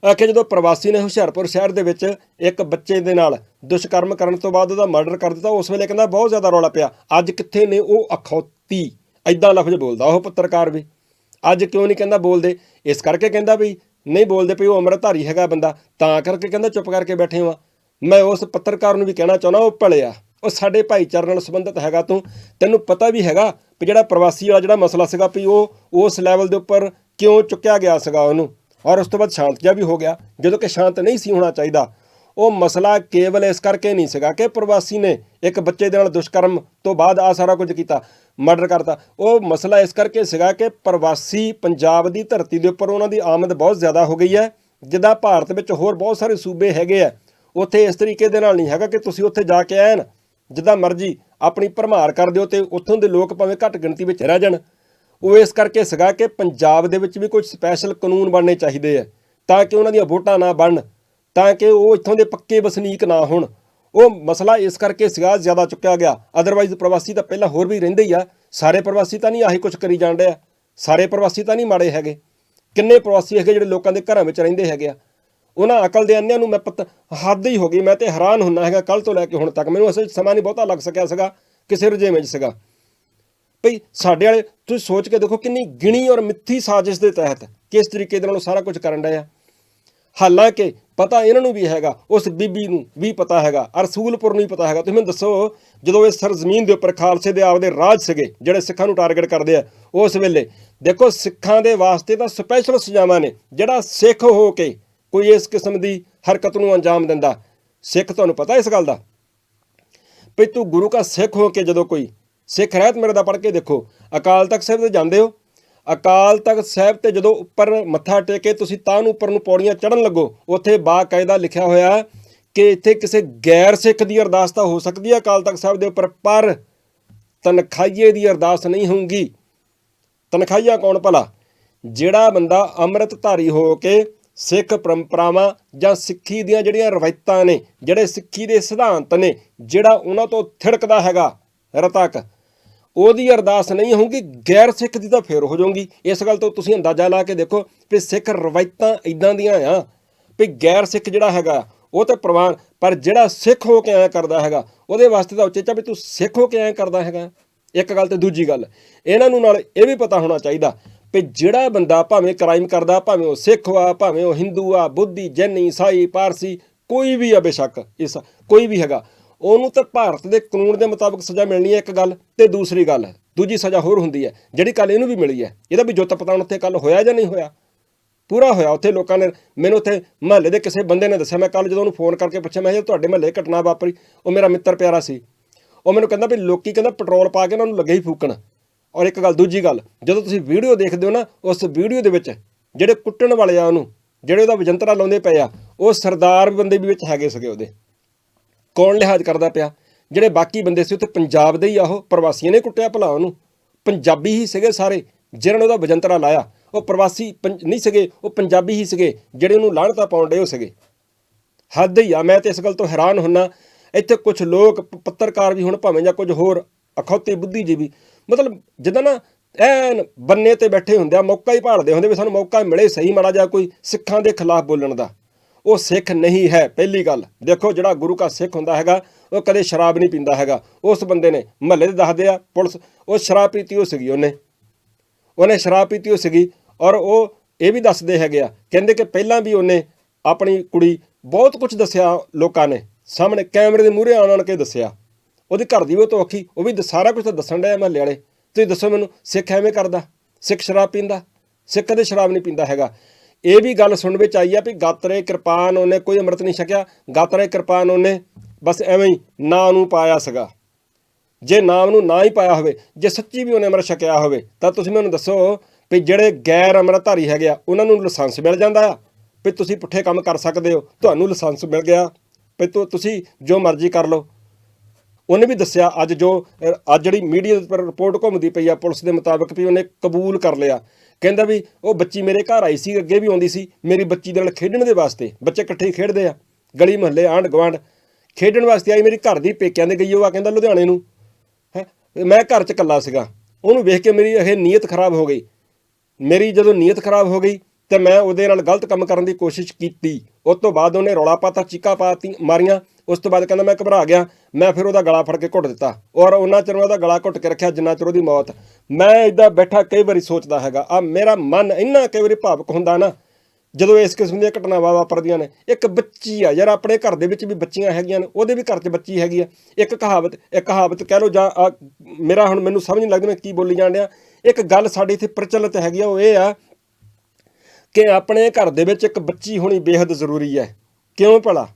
ਆਖੇ ਜਦੋਂ ਪ੍ਰਵਾਸੀ ਨੇ ਹੁਸ਼ਿਆਰਪੁਰ ਸ਼ਹਿਰ ਦੇ ਵਿੱਚ ਇੱਕ ਬੱਚੇ ਦੇ ਨਾਲ ਦੁਸ਼ਕਰਮ ਕਰਨ ਤੋਂ ਬਾਅਦ ਉਹਦਾ ਮਰਡਰ ਕਰ ਦਿੱਤਾ, ਉਸ ਵੇਲੇ ਕਹਿੰਦਾ ਬਹੁਤ ਜ਼ਿਆਦਾ ਰੌਲਾ ਪਿਆ। ਅੱਜ ਕਿੱਥੇ ਨੇ ਉਹ ਅਖੌਤੀ? ਐਦਾਂ ਲਫ਼ਜ਼ ਬੋਲਦਾ ਉਹ ਪੱਤਰਕਾਰ ਵੀ। ਅੱਜ ਕਿਉਂ ਨਹੀਂ ਕਹਿੰਦਾ ਬੋਲਦੇ? ਇਸ ਕਰਕੇ ਕਹਿੰਦਾ ਵੀ ਨਹੀਂ ਬੋਲਦੇ ਪਈ ਉਹ ਅੰਮ੍ਰਿਤਧਾਰੀ ਹੈਗਾ ਬੰਦਾ, ਤਾਂ ਕਰਕੇ ਕਹਿੰਦਾ ਚੁੱਪ ਕਰਕੇ ਬੈਠੇ ਹਾਂ। ਮੈਂ ਉਸ ਪੱਤਰਕਾਰ ਨੂੰ ਵੀ ਕਹਿਣਾ ਚਾਹੁੰਦਾ, ਉਹ ਭਲਿਆ, ਉਹ ਸਾਡੇ ਭਾਈਚਾਰੇ ਨਾਲ ਸੰਬੰਧਿਤ ਹੈਗਾ ਤੂੰ। ਤੈਨੂੰ ਪਤਾ ਵੀ ਹੈਗਾ ਵੀ ਜਿਹੜਾ ਪ੍ਰਵਾਸੀ ਵਾਲਾ ਜਿਹੜਾ ਮਸਲਾ ਸੀਗਾ ਵੀ ਉਹ ਉਸ ਲੈਵਲ ਦੇ ਉੱਪਰ ਕਿਉਂ ਚੁੱਕਿਆ ਗਿਆ ਸੀਗਾ ਉਹਨੂੰ। ਔਰ ਉਸ ਤੋਂ ਬਾਅਦ ਸ਼ਾਂਤ ਜਿਹਾ ਵੀ ਹੋ ਗਿਆ। ਜਦੋਂ ਕਿ ਸ਼ਾਂਤ ਨਹੀਂ ਸੀ ਹੋਣਾ ਚਾਹੀਦਾ, ਉਹ ਮਸਲਾ ਕੇਵਲ ਇਸ ਕਰਕੇ ਨਹੀਂ ਸੀਗਾ ਕਿ ਪ੍ਰਵਾਸੀ ਨੇ ਇੱਕ ਬੱਚੇ ਦੇ ਨਾਲ ਦੁਸ਼ਕਰਮ ਤੋਂ ਬਾਅਦ ਆ ਸਾਰਾ ਕੁਝ ਕੀਤਾ, ਮਰਡਰ ਕਰਤਾ। ਉਹ ਮਸਲਾ ਇਸ ਕਰਕੇ ਸੀਗਾ ਕਿ ਪ੍ਰਵਾਸੀ ਪੰਜਾਬ ਦੀ ਧਰਤੀ ਦੇ ਉੱਪਰ ਉਹਨਾਂ ਦੀ ਆਮਦ ਬਹੁਤ ਜ਼ਿਆਦਾ ਹੋ ਗਈ ਹੈ। ਜਿੱਦਾਂ ਭਾਰਤ ਵਿੱਚ ਹੋਰ ਬਹੁਤ ਸਾਰੇ ਸੂਬੇ ਹੈਗੇ ਆ, ਉੱਥੇ ਇਸ ਤਰੀਕੇ ਦੇ ਨਾਲ ਨਹੀਂ ਹੈਗਾ ਕਿ ਤੁਸੀਂ ਉੱਥੇ ਜਾ ਕੇ ਐਨ ਜਿੱਦਾਂ ਮਰਜ਼ੀ ਆਪਣੀ ਭਰਮਾਰ ਕਰ ਦਿਓ ਤੇ ਉੱਥੋਂ ਦੇ ਲੋਕ ਭਾਵੇਂ ਘੱਟ ਗਿਣਤੀ ਵਿੱਚ ਰਹਿ ਜਾਣ। ਉਹ ਇਸ ਕਰਕੇ ਸੀਗਾ ਕਿ ਪੰਜਾਬ ਦੇ ਵਿੱਚ ਵੀ ਕੁਝ ਸਪੈਸ਼ਲ ਕਾਨੂੰਨ ਬਣਨੇ ਚਾਹੀਦੇ ਆ, ਤਾਂ ਕਿ ਉਹਨਾਂ ਦੀਆਂ ਵੋਟਾਂ ਨਾ ਬਣਨ, ਤਾਂ ਕਿ ਉਹ ਇੱਥੋਂ ਦੇ ਪੱਕੇ ਵਸਨੀਕ ਨਾ ਹੋਣ। ਉਹ ਮਸਲਾ ਇਸ ਕਰਕੇ ਸੀਗਾ, ਜ਼ਿਆਦਾ ਚੁੱਕਿਆ ਗਿਆ। ਅਦਰਵਾਈਜ਼ ਪ੍ਰਵਾਸੀ ਤਾਂ ਪਹਿਲਾਂ ਹੋਰ ਵੀ ਰਹਿੰਦੇ ਹੀ ਆ। ਸਾਰੇ ਪ੍ਰਵਾਸੀ ਤਾਂ ਨਹੀਂ ਆਹੀ ਕੁਝ ਕਰੀ ਜਾਂਦੇ ਆ। ਸਾਰੇ ਪ੍ਰਵਾਸੀ ਤਾਂ ਨਹੀਂ ਮਾੜੇ ਹੈਗੇ। ਕਿੰਨੇ ਪ੍ਰਵਾਸੀ ਹੈਗੇ ਜਿਹੜੇ ਲੋਕਾਂ ਦੇ ਘਰਾਂ ਵਿੱਚ ਰਹਿੰਦੇ ਹੈਗੇ ਆ। ਉਹਨਾਂ ਅਕਲ ਦੇ ਅੰਨਿਆਂ ਨੂੰ ਮੈਂ ਪਤ ਹੱਦ ਹੀ ਹੋ ਗਈ। ਮੈਂ ਤੇ ਹੈਰਾਨ ਹੁੰਨਾ ਹੈਗਾ ਕੱਲ ਤੋਂ ਲੈ ਕੇ ਹੁਣ ਤੱਕ। ਮੈਨੂੰ ਅਸਲ 'ਚ ਸਮਾਂ ਨਹੀਂ ਬਹੁਤਾ ਲੱਗ ਸਕਿਆ ਸੀਗਾ, ਕਿਸੇ ਰੁਝੇਵੇਂ 'ਚ ਸੀਗਾ। ਭਈ ਸਾਡੇ ਵਾਲੇ, ਤੁਸੀਂ ਸੋਚ ਕੇ ਦੇਖੋ ਕਿੰਨੀ ਗਿਣੀ ਔਰ ਮਿੱਥੀ ਸਾਜ਼ਿਸ਼ ਦੇ ਤਹਿਤ ਕਿਸ ਤਰੀਕੇ ਦੇ ਨਾਲ ਉਹ ਸਾਰਾ ਕੁਝ ਕਰਨ ਡਿਆ ਹਾਲਾਂਕਿ ਪਤਾ ਇਹਨਾਂ ਨੂੰ ਵੀ ਹੈਗਾ, ਉਸ ਬੀਬੀ ਨੂੰ ਵੀ ਪਤਾ ਹੈਗਾ, ਅਰਸੂਲਪੁਰ ਨੂੰ ਵੀ ਪਤਾ ਹੈਗਾ। ਤੁਸੀਂ ਮੈਨੂੰ ਦੱਸੋ, ਜਦੋਂ ਇਹ ਸਰਜ਼ਮੀਨ ਦੇ ਉੱਪਰ ਖਾਲਸੇ ਦੇ ਆਪਦੇ ਰਾਜ ਸੀਗੇ, ਜਿਹੜੇ ਸਿੱਖਾਂ ਨੂੰ ਟਾਰਗੇਟ ਕਰਦੇ ਆ, ਉਸ ਵੇਲੇ ਦੇਖੋ ਸਿੱਖਾਂ ਦੇ ਵਾਸਤੇ ਤਾਂ ਸਪੈਸ਼ਲ ਸਜ਼ਾਵਾਂ ਨੇ, ਜਿਹੜਾ ਸਿੱਖ ਹੋ ਕੇ ਕੋਈ ਇਸ ਕਿਸਮ ਦੀ ਹਰਕਤ ਨੂੰ ਅੰਜਾਮ ਦਿੰਦਾ। ਸਿੱਖ ਤੁਹਾਨੂੰ ਪਤਾ ਇਸ ਗੱਲ ਦਾ? ਵੀ ਤੂੰ ਗੁਰੂ ਕਾ ਸਿੱਖ ਹੋ ਕੇ ਜਦੋਂ ਕੋਈ ਸਿੱਖ ਰਹਿਤ ਮੇਰੇ ਦਾ ਪੜ੍ਹ ਕੇ ਦੇਖੋ। ਅਕਾਲ ਤਖਤ ਸਾਹਿਬ ਤੇ ਜਾਂਦੇ ਹੋ। ਅਕਾਲ ਤਖਤ ਸਾਹਿਬ ਤੇ ਜਦੋਂ ਉੱਪਰ ਮੱਥਾ ਟੇਕੇ ਤੁਸੀਂ ਤਾਂ ਨੂੰ ਉੱਪਰ ਨੂੰ ਪੌੜੀਆਂ ਚੜਨ ਲੱਗੋ, ਉੱਥੇ ਬਾਕਾਇਦਾ ਲਿਖਿਆ ਹੋਇਆ ਕਿ ਇੱਥੇ ਕਿਸੇ ਗੈਰ ਸਿੱਖ ਦੀ ਅਰਦਾਸ ਤਾਂ ਹੋ ਸਕਦੀ ਹੈ। ਅਕਾਲ ਤਖਤ ਸਾਹਿਬ ਦੇ ਉੱਪਰ, ਪਰ ਤਨਖਾਈਏ ਦੀ ਅਰਦਾਸ ਨਹੀਂ ਹੋਊਗੀ। ਤਨਖਾਹੀਆ ਕੌਣ ਭਲਾ? ਜਿਹੜਾ ਬੰਦਾ ਅੰਮ੍ਰਿਤਧਾਰੀ ਹੋ ਕੇ ਸਿੱਖ ਪਰੰਪਰਾਵਾਂ ਜਾਂ ਸਿੱਖੀ ਦੀਆਂ ਜਿਹੜੀਆਂ ਰਵਾਇਤਾਂ ਨੇ, ਜਿਹੜੇ ਸਿੱਖੀ ਦੇ ਸਿਧਾਂਤ ਨੇ, ਜਿਹੜਾ ਉਹਨਾਂ ਤੋਂ ਥਿੜਕਦਾ ਹੈਗਾ ਰਤਕ ਉਹਦੀ ਅਰਦਾਸ ਨਹੀਂ ਹੋਊਗੀ, ਗੈਰ ਸਿੱਖ ਦੀ ਤਾਂ ਫੇਰ ਹੋ ਜਾਊਗੀ। ਇਸ ਗੱਲ ਤੋਂ ਤੁਸੀਂ ਅੰਦਾਜ਼ਾ ਲਾ ਕੇ ਦੇਖੋ ਵੀ ਸਿੱਖ ਰਵਾਇਤਾਂ ਇਦਾਂ ਦੀਆਂ ਆ ਵੀ ਗੈਰ ਸਿੱਖ ਜਿਹੜਾ ਹੈਗਾ, ਉਹ ਤਾਂ ਪ੍ਰਵਾਨ, ਪਰ ਜਿਹੜਾ ਸਿੱਖ ਹੋ ਕੇ ਐਂ ਕਰਦਾ ਹੈਗਾ, ਉਹਦੇ ਵਾਸਤੇ ਤਾਂ ਉਚੇਚਾ ਵੀ ਤੂੰ ਸਿੱਖ ਹੋ ਕੇ ਐਂ ਕਰਦਾ ਹੈਗਾ। ਇੱਕ ਗੱਲ ਤੇ ਦੂਜੀ ਗੱਲ, ਇਹਨਾਂ ਨੂੰ ਨਾਲ ਇਹ ਵੀ ਪਤਾ ਹੋਣਾ ਚਾਹੀਦਾ ਵੀ ਜਿਹੜਾ ਬੰਦਾ ਭਾਵੇਂ ਕ੍ਰਾਈਮ ਕਰਦਾ, ਭਾਵੇਂ ਉਹ ਸਿੱਖ ਆ, ਭਾਵੇਂ ਉਹ ਹਿੰਦੂ ਆ, ਬੁੱਧੀ, ਜੈਨੀ, ਈਸਾਈ, ਪਾਰਸੀ, ਕੋਈ ਵੀ ਆ ਬੇਸ਼ੱਕ, ਇਸ ਕੋਈ ਵੀ ਹੈਗਾ ਉਹਨੂੰ ਤਾਂ ਭਾਰਤ ਦੇ ਕਾਨੂੰਨ ਦੇ ਮੁਤਾਬਕ ਸਜ਼ਾ ਮਿਲਣੀ ਹੈ ਇੱਕ ਗੱਲ ਤੇ ਦੂਸਰੀ ਗੱਲ, ਦੂਜੀ ਸਜ਼ਾ ਹੋਰ ਹੁੰਦੀ ਹੈ, ਜਿਹੜੀ ਕੱਲ ਇਹਨੂੰ ਵੀ ਮਿਲੀ ਹੈ। ਇਹਦਾ ਵੀ ਜੁੱਤ ਪਤਾਣ ਉੱਥੇ ਕੱਲ ਹੋਇਆ ਜਾਂ ਨਹੀਂ ਹੋਇਆ? ਪੂਰਾ ਹੋਇਆ ਉੱਥੇ ਲੋਕਾਂ ਨੇ, ਮੈਨੂੰ ਉੱਥੇ ਮਹੱਲੇ ਦੇ ਕਿਸੇ ਬੰਦੇ ਨੇ ਦੱਸਿਆ, ਮੈਂ ਕੱਲ ਜਦੋਂ ਉਹਨੂੰ ਫੋਨ ਕਰਕੇ ਪੁੱਛਿਆ, ਮੈਂ ਕਿਹਾ ਤੁਹਾਡੇ ਮਹੱਲੇ ਘਟਨਾ ਵਾਪਰੀ, ਉਹ ਮੇਰਾ ਮਿੱਤਰ ਪਿਆਰਾ ਸੀ। ਉਹ ਮੈਨੂੰ ਕਹਿੰਦਾ ਵੀ ਲੋਕੀ ਕਹਿੰਦਾ ਪੈਟਰੋਲ ਪਾ ਕੇ ਉਹਨਾਂ ਨੂੰ ਲੱਗੇ ਹੀ ਫੂਕਣ। ਔਰ ਇੱਕ ਗੱਲ, ਦੂਜੀ ਗੱਲ, ਜਦੋਂ ਤੁਸੀਂ ਵੀਡੀਓ ਦੇਖਦੇ ਹੋ ਨਾ, ਉਸ ਵੀਡੀਓ ਦੇ ਵਿੱਚ ਜਿਹੜੇ ਕੁੱਟਣ ਵਾਲੇ ਆ ਉਹਨੂੰ, ਜਿਹੜੇ ਉਹਦਾ ਵਜੰਤਰਾ ਲਾਉਂਦੇ ਪਏ ਆ, ਉਹ ਸਰਦਾਰ ਬੰਦੇ ਵੀ ਵਿੱਚ ਹੈਗੇ ਸੀਗੇ ਉਹਦੇ। ਕੌਣ ਲਿਹਾਜ਼ ਕਰਦਾ ਪਿਆ? ਜਿਹੜੇ ਬਾਕੀ ਬੰਦੇ ਸੀ ਉੱਥੇ ਪੰਜਾਬ ਦੇ ਹੀ ਆ ਉਹ, ਪ੍ਰਵਾਸੀਆਂ ਨੇ ਕੁੱਟਿਆ ਭਲਾ ਉਹਨੂੰ। ਪੰਜਾਬੀ ਹੀ ਸੀਗੇ ਸਾਰੇ, ਜਿਹਨਾਂ ਨੇ ਉਹਦਾ ਵਜੰਤਰਾ ਲਾਇਆ। ਉਹ ਪ੍ਰਵਾਸੀ ਪੰਜ- ਨਹੀਂ ਸੀਗੇ, ਉਹ ਪੰਜਾਬੀ ਹੀ ਸੀਗੇ, ਜਿਹੜੇ ਉਹਨੂੰ ਲਾਹਣਤਾ ਪਾਉਣ ਡਏ ਉਹ ਸੀਗੇ। ਹੱਦ ਹੀ ਆ, ਮੈਂ ਤੇ ਇਸ ਗੱਲ ਤੋਂ ਹੈਰਾਨ ਹੁੰਨਾ। ਇੱਥੇ ਕੁਝ ਲੋਕ ਪੱਤਰਕਾਰ ਵੀ ਹੁਣ ਭਾਵੇਂ ਜਾਂ ਕੁਝ ਹੋਰ ਅਖੌਤੀ ਬੁੱਧੀਜੀਵੀ। ਮਤਲਬ ਜਿੱਦਾਂ ਨਾ ਐਨ ਬੰਨੇ ਤੇ ਬੈਠੇ ਹੁੰਦੇ ਆ, ਮੌਕਾ ਹੀ ਭਾਲਦੇ ਹੁੰਦੇ ਵੀ ਸਾਨੂੰ ਮੌਕਾ ਮਿਲੇ ਸਹੀ ਮਾੜਾ ਜਾਂ ਕੋਈ ਸਿੱਖਾਂ ਦੇ ਖਿਲਾਫ ਬੋਲਣ ਦਾ। ਉਹ ਸਿੱਖ ਨਹੀਂ ਹੈ, ਪਹਿਲੀ ਗੱਲ। ਦੇਖੋ ਜਿਹੜਾ ਗੁਰੂ ਕਾ ਸਿੱਖ ਹੁੰਦਾ ਹੈਗਾ, ਉਹ ਕਦੇ ਸ਼ਰਾਬ ਨਹੀਂ ਪੀਂਦਾ ਹੈਗਾ। ਉਸ ਬੰਦੇ ਨੇ ਮਹੱਲੇ ਦੇ ਦੱਸਦੇ ਆ, ਪੁਲਿਸ, ਉਹ ਸ਼ਰਾਬ ਪੀਤੀ ਹੋ ਸੀਗੀ ਉਹਨੇ। ਉਹਨੇ ਸ਼ਰਾਬ ਪੀਤੀ ਹੋ ਸੀਗੀ ਔਰ ਉਹ ਇਹ ਵੀ ਦੱਸਦੇ ਹੈਗੇ ਆ, ਕਹਿੰਦੇ ਕਿ ਪਹਿਲਾਂ ਵੀ ਉਹਨੇ ਆਪਣੀ ਕੁੜੀ ਬਹੁਤ ਕੁਝ ਦੱਸਿਆ ਲੋਕਾਂ ਨੇ। ਸਾਹਮਣੇ ਕੈਮਰੇ ਦੇ ਮੂਹਰੇ ਆਣ ਆਣ ਕੇ ਦੱਸਿਆ। ਉਹਦੇ ਘਰ ਦੀ ਉਹ ਤੋਖੀ ਉਹ ਵੀ ਸਾਰਾ ਕੁਝ ਤਾਂ ਦੱਸਣ ਡਿਆ ਮਹੱਲੇ ਵਾਲੇ। ਤੁਸੀਂ ਦੱਸੋ ਮੈਨੂੰ, ਸਿੱਖ ਐਵੇਂ ਕਰਦਾ? ਸਿੱਖ ਸ਼ਰਾਬ ਪੀਂਦਾ? ਸਿੱਖ ਕਦੇ ਸ਼ਰਾਬ ਨਹੀਂ ਪੀਂਦਾ ਹੈਗਾ। ਇਹ ਵੀ ਗੱਲ ਸੁਣ ਵਿੱਚ ਆਈ ਆ ਵੀ ਗਾਤਰੇ ਕਿਰਪਾਨ ਉਹਨੇ ਕੋਈ ਅੰਮ੍ਰਿਤ ਨਹੀਂ ਛਕਿਆ ਗਾਤਰੇ ਕਿਰਪਾਨ ਉਹਨੇ ਬਸ ਐਵੇਂ ਹੀ ਨਾਂ ਨੂੰ ਪਾਇਆ ਸੀਗਾ। ਜੇ ਨਾਮ ਨੂੰ ਨਾ ਹੀ ਪਾਇਆ ਹੋਵੇ, ਜੇ ਸੱਚੀ ਵੀ ਉਹਨੇ ਅੰਮ੍ਰਿਤ ਛਕਿਆ ਹੋਵੇ, ਤਾਂ ਤੁਸੀਂ ਮੈਨੂੰ ਦੱਸੋ ਵੀ ਜਿਹੜੇ ਗੈਰ ਅੰਮ੍ਰਿਤਧਾਰੀ ਹੈਗੇ ਆ, ਉਹਨਾਂ ਨੂੰ ਲਾਇਸੈਂਸ ਮਿਲ ਜਾਂਦਾ ਆ? ਵੀ ਤੁਸੀਂ ਪੁੱਠੇ ਕੰਮ ਕਰ ਸਕਦੇ ਹੋ, ਤੁਹਾਨੂੰ ਲਾਇਸੈਂਸ ਮਿਲ ਗਿਆ। ਵੀ ਤੁ- ਤੁਸੀਂ ਜੋ ਮਰਜ਼ੀ ਕਰ ਲਓ। ਉਹਨੇ ਵੀ ਦੱਸਿਆ ਅੱਜ ਜੋ ਅੱਜ ਜਿਹੜੀ ਮੀਡੀਆ ਦੇ ਉੱਪਰ ਰਿਪੋਰਟ ਘੁੰਮਦੀ ਪਈ ਆ, ਪੁਲਿਸ ਦੇ ਮੁਤਾਬਕ ਵੀ ਉਹਨੇ ਕਬੂਲ ਕਰ ਲਿਆ। ਕਹਿੰਦਾ ਵੀ ਉਹ ਬੱਚੀ ਮੇਰੇ ਘਰ ਆਈ ਸੀ, ਅੱਗੇ ਵੀ ਆਉਂਦੀ ਸੀ। ਮੇਰੀ ਬੱਚੀ ਦੇ ਨਾਲ ਖੇਡਣ ਦੇ ਵਾਸਤੇ, ਬੱਚੇ ਇਕੱਠੇ ਹੀ ਖੇਡਦੇ ਆ। ਗਲੀ ਮਹੱਲੇ, ਆਂਢ ਗੁਆਂਢ, ਖੇਡਣ ਵਾਸਤੇ ਆਈ ਮੇਰੀ ਘਰ ਦੀ ਪੇਕਿਆਂ ਦੇ ਗਈ, ਉਹ ਆ ਕਹਿੰਦਾ ਲੁਧਿਆਣੇ ਨੂੰ। ਹੈ? ਮੈਂ ਘਰ 'ਚ ਇਕੱਲਾ ਸੀਗਾ। ਉਹਨੂੰ ਵੇਖ ਕੇ ਮੇਰੀ ਇਹ ਨੀਅਤ ਖਰਾਬ ਹੋ ਗਈ। ਮੇਰੀ ਜਦੋਂ ਨੀਅਤ ਖਰਾਬ ਹੋ ਗਈ, ਤੇ ਮੈਂ ਉਹਦੇ ਨਾਲ ਗਲਤ ਕੰਮ ਕਰਨ ਦੀ ਕੋਸ਼ਿਸ਼ ਕੀਤੀ। ਉਸ ਤੋਂ ਬਾਅਦ ਉਹਨੇ ਰੌਲਾ ਪਾਤਾ, ਚੀਕਾ ਪਾਤੀ ਮਾਰੀਆਂ। ਉਸ ਤੋਂ ਬਾਅਦ ਕਹਿੰਦਾ ਮੈਂ ਘਬਰਾ ਗਿਆ, ਮੈਂ ਫਿਰ ਉਹਦਾ ਗਲਾ ਫੜ ਕੇ ਘੁੱਟ ਦਿੱਤਾ। ਔਰ ਉਹਨਾਂ ਚਿਰ ਉਹਦਾ ਗਲਾ ਘੁੱਟ ਕੇ ਰੱਖਿਆ, ਜਿੰਨਾ ਚਿਰ ਉਹਦੀ ਮੌਤ। ਮੈਂ ਇਦਾਂ ਬੈਠਾ ਕਈ ਵਾਰੀ ਸੋਚਦਾ ਹੈਗਾ ਆ ਮੇਰਾ ਮਨ ਇੰਨਾ ਕਈ ਵਾਰੀ ਭਾਵਕ ਹੁੰਦਾ ਨਾ, ਜਦੋਂ ਇਸ ਕਿਸਮ ਦੀਆਂ ਘਟਨਾਵਾਂ ਵਾਪਰਦੀਆਂ ਨੇ, ਇੱਕ ਬੱਚੀ ਆ, ਯਾਰ ਆਪਣੇ ਘਰ ਦੇ ਵਿੱਚ ਵੀ ਬੱਚੀਆਂ ਹੈਗੀਆਂ ਨੇ, ਉਹਦੇ ਵੀ ਘਰ 'ਚ ਬੱਚੀ ਹੈਗੀ ਆ। ਇੱਕ ਕਹਾਵਤ ਇੱਕ ਕਹਾਵਤ ਕਹਿ ਲਓ ਜਾਂ ਮੇਰਾ ਹੁਣ ਮੈਨੂੰ ਸਮਝ ਨਹੀਂ ਲੱਗਦੀ ਮੈਂ ਕੀ ਬੋਲੀ ਜਾਣ ਡਿਆ। ਇੱਕ ਗੱਲ ਸਾਡੇ ਇੱਥੇ ਪ੍ਰਚਲਿਤ ਹੈਗੀ ਆ, ਉਹ ਇਹ ਆ ਕਿ ਆਪਣੇ ਘਰ ਦੇ ਵਿੱਚ ਇੱਕ ਬੱਚੀ ਹੋਣੀ ਬੇहद ਜ਼ਰੂਰੀ ਹੈ। ਕਿਉਂ ਭਲਾ?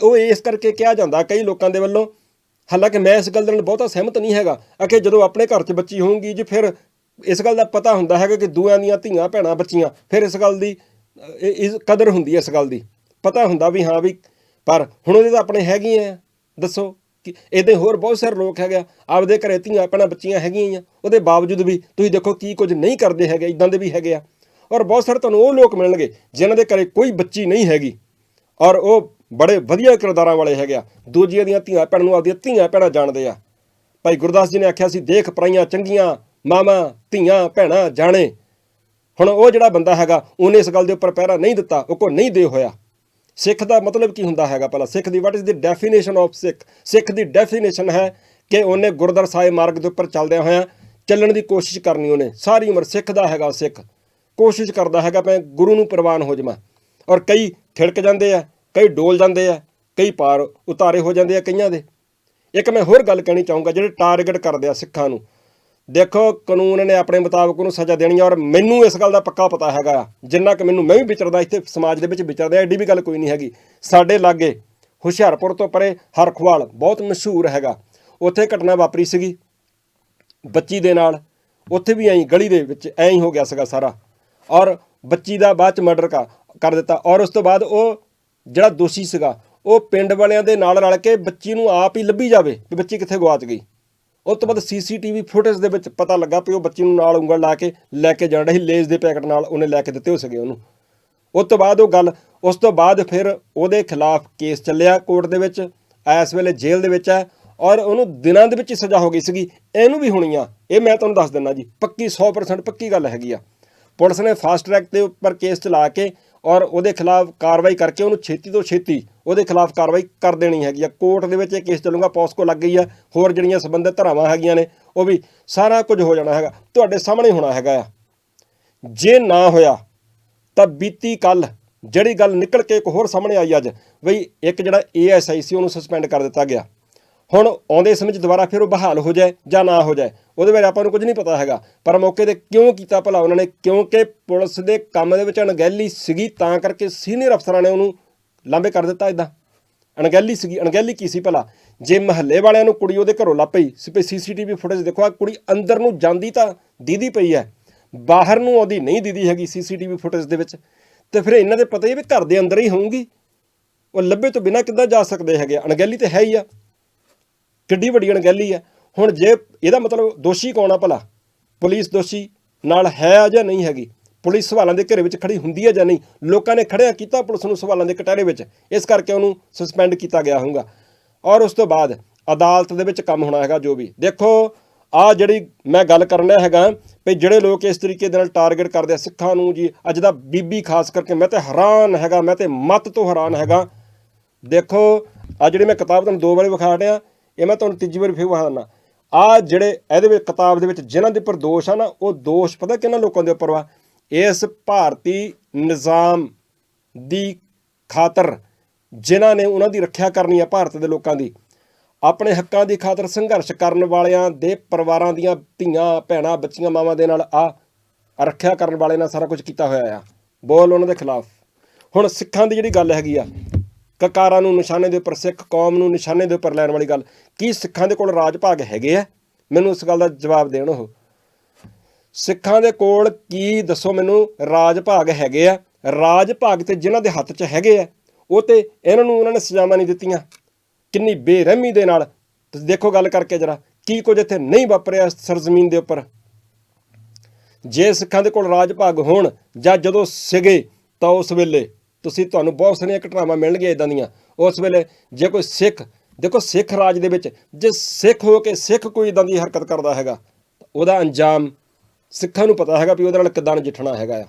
ਉਹ ਇਸ ਕਰਕੇ ਕਿਹਾ ਜਾਂਦਾ ਕਈ ਲੋਕਾਂ ਦੇ ਵੱਲੋਂ ਹਾਲਾਂਕਿ ਮੈਂ ਇਸ ਗੱਲ ਦੇ ਨਾਲ ਬਹੁਤਾ ਸਹਿਮਤ ਨਹੀਂ ਹੈਗਾ ਅਕੇ ਜਦੋਂ ਆਪਣੇ ਘਰ 'ਚ ਬੱਚੀ ਹੋਊਗੀ ਜੀ ਫਿਰ ਇਸ ਗੱਲ ਦਾ ਪਤਾ ਹੁੰਦਾ ਹੈਗਾ ਕਿ ਦੂਆਂ ਦੀਆਂ ਧੀਆਂ ਭੈਣਾਂ ਬੱਚੀਆਂ ਫਿਰ ਇਸ ਗੱਲ ਦੀ ਇਸ ਕਦਰ ਹੁੰਦੀ ਹੈ ਇਸ ਗੱਲ ਦੀ। ਪਤਾ ਹੁੰਦਾ ਵੀ ਹਾਂ ਵੀ ਪਰ ਹੁਣ ਉਹਦੇ ਤਾਂ ਆਪਣੇ ਹੈਗੀਆਂ ਆ ਦੱਸੋ ਕਿ ਇਹਦੇ ਹੋਰ ਬਹੁਤ ਸਾਰੇ ਲੋਕ ਹੈਗੇ ਆ, ਆਪਦੇ ਘਰੇ ਧੀਆਂ ਭੈਣਾਂ ਬੱਚੀਆਂ ਹੈਗੀਆਂ ਹੀ ਆ ਉਹਦੇ ਬਾਵਜੂਦ ਵੀ ਤੁਸੀਂ ਦੇਖੋ ਕੀ ਕੁਝ ਨਹੀਂ ਕਰਦੇ ਹੈਗੇ ਇਦਾਂ ਦੇ ਵੀ ਹੈਗੇ ਆ। ਔਰ ਬਹੁਤ ਸਾਰੇ ਤੁਹਾਨੂੰ ਉਹ ਲੋਕ ਮਿਲਣਗੇ ਜਿਨ੍ਹਾਂ ਦੇ ਘਰੇ ਕੋਈ ਬੱਚੀ ਨਹੀਂ ਹੈਗੀ। ਔਰ ਉਹ ਬੜੇ ਵਧੀਆ ਕਿਰਦਾਰਾਂ ਵਾਲੇ ਹੈਗੇ ਆ। ਦੂਜੀਆਂ ਦੀਆਂ ਧੀਆਂ ਭੈਣਾਂ ਨੂੰ ਆਪਦੀਆਂ ਧੀਆਂ ਭੈਣਾਂ ਜਾਣਦੇ ਆ। ਭਾਈ ਗੁਰਦਾਸ ਜੀ ਨੇ ਆਖਿਆ ਸੀ, ਦੇਖ ਪਰਾਈਆਂ ਚੰਗੀਆਂ, ਮਾਵਾਂ, ਧੀਆਂ, ਭੈਣਾਂ ਜਾਣੇ। ਹੁਣ ਉਹ ਜਿਹੜਾ ਬੰਦਾ ਹੈਗਾ, ਉਹਨੇ ਇਸ ਗੱਲ ਦੇ ਉੱਪਰ ਪਹਿਰਾ ਨਹੀਂ ਦਿੱਤਾ, ਉਹ ਕੋ ਨਹੀਂ ਦੇ ਹੋਇਆ। ਸਿੱਖ ਦਾ ਮਤਲਬ ਕੀ ਹੁੰਦਾ ਹੈਗਾ ਪਹਿਲਾਂ? ਸਿੱਖ ਦੀ what is the definition of Sikh? Sikh the definition ਹੈ ਕਿ ਉਹਨੇ ਗੁਰਦਰ ਸਾਹਿਬ ਮਾਰਗ ਦੇ ਉੱਪਰ ਚੱਲਦਿਆਂ ਹੋਇਆਂ ਚੱਲਣ ਦੀ ਕੋਸ਼ਿਸ਼ ਕਰਨੀ ਉਹਨੇ। ਸਾਰੀ ਉਮਰ ਸਿੱਖ ਦਾ ਹੈਗਾ ਸਿੱਖ। ਕੋਸ਼ਿਸ਼ ਕਰਦਾ ਹੈਗਾ ਮੈਂ ਗੁਰੂ ਨੂੰ ਪ੍ਰਵਾਨ ਹੋ ਜਾਵਾਂ। ਔਰ ਕਈ ਥਿੜਕ ਜਾਂਦੇ ਆ ਕਈ ਡੋਲ ਜਾਂਦੇ ਆ, ਕਈ ਪਾਰ ਉਤਾਰੇ ਹੋ ਜਾਂਦੇ ਆ ਕਈਆਂ ਦੇ। ਇੱਕ ਮੈਂ ਹੋਰ ਗੱਲ ਕਹਿਣੀ ਚਾਹੂੰਗਾ, ਜਿਹੜੇ ਟਾਰਗੇਟ ਕਰਦੇ ਆ ਸਿੱਖਾਂ ਨੂੰ। ਦੇਖੋ, ਕਾਨੂੰਨ ਨੇ ਆਪਣੇ ਮੁਤਾਬਕ ਉਹਨੂੰ ਸਜ਼ਾ ਦੇਣੀ ਔਰ ਮੈਨੂੰ ਇਸ ਗੱਲ ਦਾ ਪੱਕਾ ਪਤਾ ਹੈਗਾ ਜਿੰਨਾ ਕਿ ਮੈਨੂੰ, ਮੈਂ ਵੀ ਵਿਚਰਦਾ ਇੱਥੇ ਸਮਾਜ ਦੇ ਵਿੱਚ ਵਿਚਰਦਾ ਐਡੀ ਵੀ ਗੱਲ ਕੋਈ ਨਹੀਂ ਹੈਗੀ। ਸਾਡੇ ਲਾਗੇ ਹੁਸ਼ਿਆਰਪੁਰ ਤੋਂ ਪਰੇ ਹਰਖਵਾਲ ਬਹੁਤ ਮਸ਼ਹੂਰ ਹੈਗਾ। ਉੱਥੇ ਘਟਨਾ ਵਾਪਰੀ ਸੀਗੀ, ਬੱਚੀ ਦੇ ਨਾਲ। ਉੱਥੇ ਵੀ ਐਂ ਗਲੀ ਦੇ ਵਿੱਚ ਐਂ ਹੀ ਹੋ ਗਿਆ ਸੀਗਾ ਸਾਰਾ। ਔਰ ਬੱਚੀ ਦਾ ਬਾਅਦ ਚ ਮਰਡਰ ਕਰ ਦਿੱਤਾ। ਔਰ ਉਸ ਤੋਂ ਬਾਅਦ ਉਹ ਜਿਹੜਾ ਦੋਸ਼ੀ ਸੀਗਾ, ਉਹ ਪਿੰਡ ਵਾਲਿਆਂ ਦੇ ਨਾਲ ਰਲ ਕੇ ਬੱਚੀ ਨੂੰ ਆਪ ਹੀ ਲੱਭੀ ਜਾਵੇ ਵੀ ਬੱਚੀ ਕਿੱਥੇ ਗਵਾਚ ਗਈ। ਉਸ ਤੋਂ ਬਾਅਦ ਸੀਸੀਟੀਵੀ ਫੁਟੇਜ ਦੇ ਵਿੱਚ ਪਤਾ ਲੱਗਾ ਵੀ ਉਹ ਬੱਚੀ ਨੂੰ ਨਾਲ ਉਂਗਲ ਲਾ ਕੇ ਲੈ ਕੇ ਜਾਣ ਰਹੀ ਲੇਜ਼ ਦੇ ਪੈਕਟ ਨਾਲ ਉਹਨੇ ਲੈ ਕੇ ਦਿੱਤੇ ਹੋ ਸਕੇ ਉਹਨੂੰ। ਉਸ ਤੋਂ ਬਾਅਦ ਉਹ ਗੱਲ, ਉਸ ਤੋਂ ਬਾਅਦ ਫਿਰ ਉਹਦੇ ਖਿਲਾਫ ਕੇਸ ਚੱਲਿਆ ਕੋਰਟ ਦੇ ਵਿੱਚ, ਇਸ ਵੇਲੇ ਜੇਲ੍ਹ ਦੇ ਵਿੱਚ ਹੈ ਔਰ ਉਹਨੂੰ ਦਿਨਾਂ ਦੇ ਵਿੱਚ ਹੀ ਸਜ਼ਾ ਹੋ ਗਈ ਸੀਗੀ। ਇਹਨੂੰ ਵੀ ਹੋਣੀ ਆ, ਇਹ ਮੈਂ ਤੁਹਾਨੂੰ ਦੱਸ ਦਿੰਦਾ ਜੀ, ਪੱਕੀ 100% ਪੱਕੀ ਗੱਲ ਹੈਗੀ ਆ। ਪੁਲਿਸ ਨੇ ਫਾਸਟ ਟਰੈਕ ਦੇ ਉੱਪਰ ਕੇਸ ਚਲਾ ਕੇ ਔਰ ਉਹਦੇ ਖਿਲਾਫ ਕਾਰਵਾਈ ਕਰਕੇ ਉਹਨੂੰ ਛੇਤੀ ਤੋਂ ਛੇਤੀ ਉਹਦੇ ਖਿਲਾਫ ਕਾਰਵਾਈ ਕਰ ਦੇਣੀ ਹੈਗੀ ਆ। ਕੋਰਟ ਦੇ ਵਿੱਚ ਇਹ ਕੇਸ ਚੱਲੂਗਾ ਪੋਸਕੋ ਲੱਗ ਗਈ ਆ। ਹੋਰ ਜਿਹੜੀਆਂ ਸੰਬੰਧਿਤ ਧਾਰਾਵਾਂ ਹੈਗੀਆਂ ਨੇ, ਉਹ ਵੀ ਸਾਰਾ ਕੁਝ ਹੋ ਜਾਣਾ ਹੈਗਾ। ਤੁਹਾਡੇ ਸਾਹਮਣੇ ਹੋਣਾ ਹੈਗਾ ਆ। ਜੇ ਨਾ ਹੋਇਆ, ਤਾਂ ਬੀਤੀ ਕੱਲ ਜਿਹੜੀ ਗੱਲ ਨਿਕਲ ਕੇ ਇੱਕ ਹੋਰ ਸਾਹਮਣੇ ਆਈ ਅੱਜ, ਬਈ ਇੱਕ ਜਿਹੜਾ ਏਐਸਆਈ ਸੀ, ਉਹਨੂੰ ਸਸਪੈਂਡ ਕਰ ਦਿੱਤਾ ਗਿਆ। ਹੁਣ ਆਉਂਦੇ ਸਮੇਂ 'ਚ ਦੁਬਾਰਾ ਫਿਰ ਉਹ ਬਹਾਲ ਹੋ ਜਾਏ ਜਾਂ ਨਾ ਹੋ ਜਾਏ, ਉਹਦੇ ਬਾਰੇ ਆਪਾਂ ਨੂੰ ਕੁਝ ਨਹੀਂ ਪਤਾ ਹੈਗਾ। ਪਰ ਮੌਕੇ ਤੇ ਕਿਉਂ ਕੀਤਾ ਭਲਾ ਉਹਨਾਂ ਨੇ? ਕਿਉਂਕਿ ਪੁਲਿਸ ਦੇ ਕੰਮ ਦੇ ਵਿੱਚ ਅਣਗਹਿਲੀ ਸੀਗੀ, ਤਾਂ ਕਰਕੇ ਸੀਨੀਅਰ ਅਫਸਰਾਂ ਨੇ ਉਹਨੂੰ ਲਾਂਬੇ ਕਰ ਦਿੱਤਾ ਇਦਾਂ ਅਣਗਹਿਲੀ ਸੀਗੀ, ਅਣਗਹਿਲੀ ਕੀ ਸੀ ਭਲਾ? ਜੇ ਮਹੱਲੇ ਵਾਲਿਆਂ ਨੂੰ ਕੁੜੀ ਉਹਦੇ ਘਰੋਂ ਲੱਭ ਪਈ ਸਿਪੇ ਸੀਸੀਟੀਵੀ ਫੁਟੇਜ ਦੇਖੋ ਆ ਕੁੜੀ ਅੰਦਰ ਨੂੰ ਜਾਂਦੀ ਤਾਂ ਦੀਦੀ ਪਈ ਹੈ, ਬਾਹਰ ਨੂੰ ਆਉਂਦੀ ਨਹੀਂ ਦੀਦੀ ਹੈਗੀ ਸੀਸੀਟੀਵੀ ਫੁਟੇਜ ਦੇ ਵਿੱਚ, ਤੇ ਫਿਰ ਇਹਨਾਂ ਦੇ ਪਤਾ ਹੀ ਵੀ ਘਰ ਦੇ ਅੰਦਰ ਹੀ ਹੋਊਗੀ। ਉਹ ਲੱਭੇ ਤੋਂ ਬਿਨਾਂ ਕਿੱਦਾਂ ਜਾ ਸਕਦੇ ਹੈਗੇ ਆ? ਅਣਗਹਿਲੀ ਤੇ ਹੈ ਹੀ ਆ। ਕਿੱਡੀ ਵੱਡੀ ਅਣਗਹਿਲੀ ਹੈ। ਹੁਣ ਜੇ ਇਹਦਾ ਮਤਲਬ ਦੋਸ਼ੀ ਕੌਣ ਆ ਭਲਾ? ਪੁਲਿਸ ਦੋਸ਼ੀ ਨਾਲ ਹੈ ਜਾਂ ਨਹੀਂ ਹੈਗੀ? ਪੁਲਿਸ ਸਵਾਲਾਂ ਦੇ ਘੇਰੇ ਵਿੱਚ ਖੜੀ ਹੁੰਦੀ ਹੈ ਜਾਂ ਨਹੀਂ? ਲੋਕਾਂ ਨੇ ਖੜਿਆ ਕੀਤਾ ਪੁਲਿਸ ਨੂੰ ਸਵਾਲਾਂ ਦੇ ਕਟਾਰੇ ਵਿੱਚ। ਇਸ ਕਰਕੇ ਉਹਨੂੰ ਸਸਪੈਂਡ ਕੀਤਾ ਗਿਆ ਹੋਊਗਾ। ਔਰ ਉਸ ਤੋਂ ਬਾਅਦ ਅਦਾਲਤ ਦੇ ਵਿੱਚ ਕੰਮ ਹੋਣਾ ਹੈਗਾ ਜੋ ਵੀ। ਦੇਖੋ, ਆ ਜਿਹੜੀ ਮੈਂ ਗੱਲ ਕਰਨਾ ਹੈਗਾ ਵੀ ਜਿਹੜੇ ਲੋਕ ਇਸ ਤਰੀਕੇ ਦੇ ਨਾਲ ਟਾਰਗੇਟ ਕਰਦੇ ਆ, ਸਿੱਖਾਂ ਨੂੰ ਜੀ, ਅੱਜ ਦਾ ਬੀਬੀ ਖਾਸ ਕਰਕੇ ਮੈਂ ਤੇ ਹੈਰਾਨ ਹੈਗਾ, ਮੈਂ ਤੇ ਮੱਤ ਤੋਂ ਹੈਰਾਨ ਹੈਗਾ। ਦੇਖੋ, ਆ ਜਿਹੜੀ ਮੈਂ ਕਿਤਾਬ ਤੁਹਾਨੂੰ ਦੋ ਵਾਰੀ ਵਿਖਾ ਰਿਹਾ ਇਹ ਮੈਂ ਤੁਹਾਨੂੰ ਤੀਜੀ ਵਾਰੀ ਫਿਰ ਵਿਖਾ ਦਿੰਦਾ ਆ ਜਿਹੜੇ ਇਹਦੇ ਵਿੱਚ ਕਿਤਾਬ ਦੇ ਵਿੱਚ ਜਿਨ੍ਹਾਂ ਦੇ ਉੱਪਰ ਦੋਸ਼ ਆ ਨਾ, ਉਹ ਦੋਸ਼ ਪਤਾ ਕਿਹਨਾਂ ਲੋਕਾਂ ਦੇ ਉੱਪਰ ਵਾ? ਇਸ ਭਾਰਤੀ ਨਿਜ਼ਾਮ ਦੀ ਖਾਤਰ, ਜਿਨ੍ਹਾਂ ਨੇ ਉਹਨਾਂ ਦੀ ਰੱਖਿਆ ਕਰਨੀ ਆ ਭਾਰਤ ਦੇ ਲੋਕਾਂ ਦੀ। ਆਪਣੇ ਹੱਕਾਂ ਦੀ ਖਾਤਰ ਸੰਘਰਸ਼ ਕਰਨ ਵਾਲਿਆਂ ਦੇ ਪਰਿਵਾਰਾਂ ਦੀਆਂ ਧੀਆਂ, ਭੈਣਾਂ, ਬੱਚੀਆਂ, ਮਾਵਾਂ ਦੇ ਨਾਲ ਆ ਰੱਖਿਆ ਕਰਨ ਵਾਲੇ ਨਾਲ ਸਾਰਾ ਕੁਝ ਕੀਤਾ ਹੋਇਆ ਆ। ਬੋਲ ਉਹਨਾਂ ਦੇ ਖਿਲਾਫ। ਹੁਣ ਸਿੱਖਾਂ ਦੀ ਜਿਹੜੀ ਗੱਲ ਹੈਗੀ ਆ ਕਕਾਰਾਂ ਨੂੰ, ਨਿਸ਼ਾਨੇ ਦੇ ਉੱਪਰ ਸਿੱਖ ਕੌਮ ਨੂੰ, ਨਿਸ਼ਾਨੇ ਦੇ ਉੱਪਰ ਲੈਣ ਵਾਲੀ ਗੱਲ। ਕੀ ਸਿੱਖਾਂ ਦੇ ਕੋਲ ਰਾਜ ਭਾਗ ਹੈਗੇ ਆ? ਮੈਨੂੰ ਇਸ ਗੱਲ ਦਾ ਜਵਾਬ ਦੇਣ ਉਹ। ਸਿੱਖਾਂ ਦੇ ਕੋਲ ਕੀ, ਦੱਸੋ ਮੈਨੂੰ, ਰਾਜ ਭਾਗ ਹੈਗੇ ਆ? ਰਾਜ ਭਾਗ ਤੇ ਜਿਨ੍ਹਾਂ ਦੇ ਹੱਥ 'ਚ ਹੈਗੇ ਆ, ਉਹ ਤੇ ਇਹਨਾਂ ਨੂੰ ਉਹਨਾਂ ਨੇ ਸਜ਼ਾਵਾਂ ਨਹੀਂ ਦਿੱਤੀਆਂ। ਕਿੰਨੀ ਬੇਰਹਿਮੀ ਦੇ ਨਾਲ। ਤੁਸੀਂ ਦੇਖੋ ਗੱਲ ਕਰਕੇ ਜਰਾ, ਕੀ ਕੁਝ ਇੱਥੇ ਨਹੀਂ ਵਾਪਰਿਆ ਸਰਜ਼ਮੀਨ ਦੇ ਉੱਪਰ? ਜੇ ਸਿੱਖਾਂ ਦੇ ਕੋਲ ਰਾਜ ਭਾਗ ਹੋਣ ਜਾਂ ਜਦੋਂ ਸਿਗੇ ਤਾਂ ਉਸ ਵੇਲੇ ਤੁਸੀਂ ਤੁਹਾਨੂੰ ਬਹੁਤ ਸਾਰੀਆਂ ਘਟਨਾਵਾਂ ਮਿਲਣਗੀਆਂ ਇਦਾਂ ਦੀਆਂ। ਉਸ ਵੇਲੇ ਜੇ ਕੋਈ ਸਿੱਖ, ਦੇਖੋ ਸਿੱਖ ਰਾਜ ਦੇ ਵਿੱਚ, ਜੇ ਸਿੱਖ ਹੋ ਕੇ ਸਿੱਖ ਕੋਈ ਇਦਾਂ ਦੀ ਹਰਕਤ ਕਰਦਾ ਹੈਗਾ ਉਹਦਾ ਅੰਜਾਮ ਸਿੱਖਾਂ ਨੂੰ ਪਤਾ ਹੈਗਾ ਵੀ ਉਹਦੇ ਨਾਲ ਕਿੱਦਾਂ ਨਜਿੱਠਣਾ ਹੈਗਾ ਆ।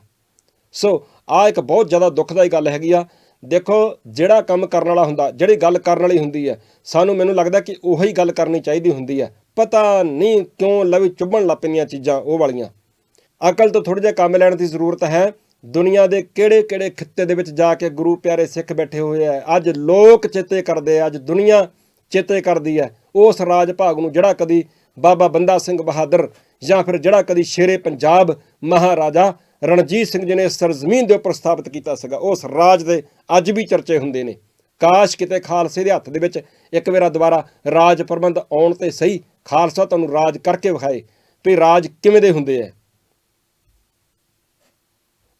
ਸੋ ਆ ਇੱਕ ਬਹੁਤ ਜ਼ਿਆਦਾ ਦੁੱਖਦਾਈ ਗੱਲ ਹੈਗੀ ਆ। ਦੇਖੋ, ਜਿਹੜਾ ਕੰਮ ਕਰਨ ਵਾਲਾ ਹੁੰਦਾ, ਜਿਹੜੀ ਗੱਲ ਕਰਨ ਵਾਲੀ ਹੁੰਦੀ ਹੈ, ਸਾਨੂੰ ਮੈਨੂੰ ਲੱਗਦਾ ਕਿ ਉਹੀ ਗੱਲ ਕਰਨੀ ਚਾਹੀਦੀ ਹੁੰਦੀ ਹੈ। ਪਤਾ ਨਹੀਂ ਕਿਉਂ ਲਵੀ ਚੁੱਭਣ ਲੱਗ ਪੈਂਦੀਆਂ ਚੀਜ਼ਾਂ, ਉਹ ਵਾਲੀਆਂ। ਅਕਲ ਤੋਂ ਥੋੜਾ ਜਿਹਾ ਕੰਮ ਲੈਣ ਦੀ ਜ਼ਰੂਰਤ ਹੈ। ਦੁਨੀਆ ਦੇ ਕਿਹੜੇ ਕਿਹੜੇ ਖਿੱਤੇ ਦੇ ਵਿੱਚ ਜਾ ਕੇ ਗੁਰੂ ਪਿਆਰੇ ਸਿੱਖ ਬੈਠੇ ਹੋਏ ਆ। ਅੱਜ ਲੋਕ ਚੇਤੇ ਕਰਦੇ ਆ, ਅੱਜ ਦੁਨੀਆ ਚੇਤੇ ਕਰਦੀ ਹੈ ਉਸ ਰਾਜ ਭਾਗ ਨੂੰ ਜਿਹੜਾ ਕਦੀ ਬਾਬਾ ਬੰਦਾ ਸਿੰਘ ਬਹਾਦਰ ਜਾਂ ਫਿਰ ਜਿਹੜਾ ਕਦੀ ਸ਼ੇਰੇ ਪੰਜਾਬ ਮਹਾਰਾਜਾ ਰਣਜੀਤ ਸਿੰਘ ਜੀ ਨੇ ਸਰਜ਼ਮੀਨ ਦੇ ਉੱਪਰ ਸਥਾਪਿਤ ਕੀਤਾ ਸੀਗਾ, ਉਸ ਰਾਜ ਦੇ ਅੱਜ ਵੀ ਚਰਚੇ ਹੁੰਦੇ ਨੇ। ਕਾਸ਼ ਕਿਤੇ ਖਾਲਸੇ ਦੇ ਹੱਥ ਦੇ ਵਿੱਚ ਇੱਕ ਵਾਰਾ ਦੁਬਾਰਾ ਰਾਜ ਪ੍ਰਬੰਧ ਆਉਣ ਤੇ ਸਹੀ, ਖਾਲਸਾ ਤੁਹਾਨੂੰ ਰਾਜ ਕਰਕੇ ਵਿਖਾਏ ਵੀ ਰਾਜ ਕਿਵੇਂ ਦੇ ਹੁੰਦੇ ਆ।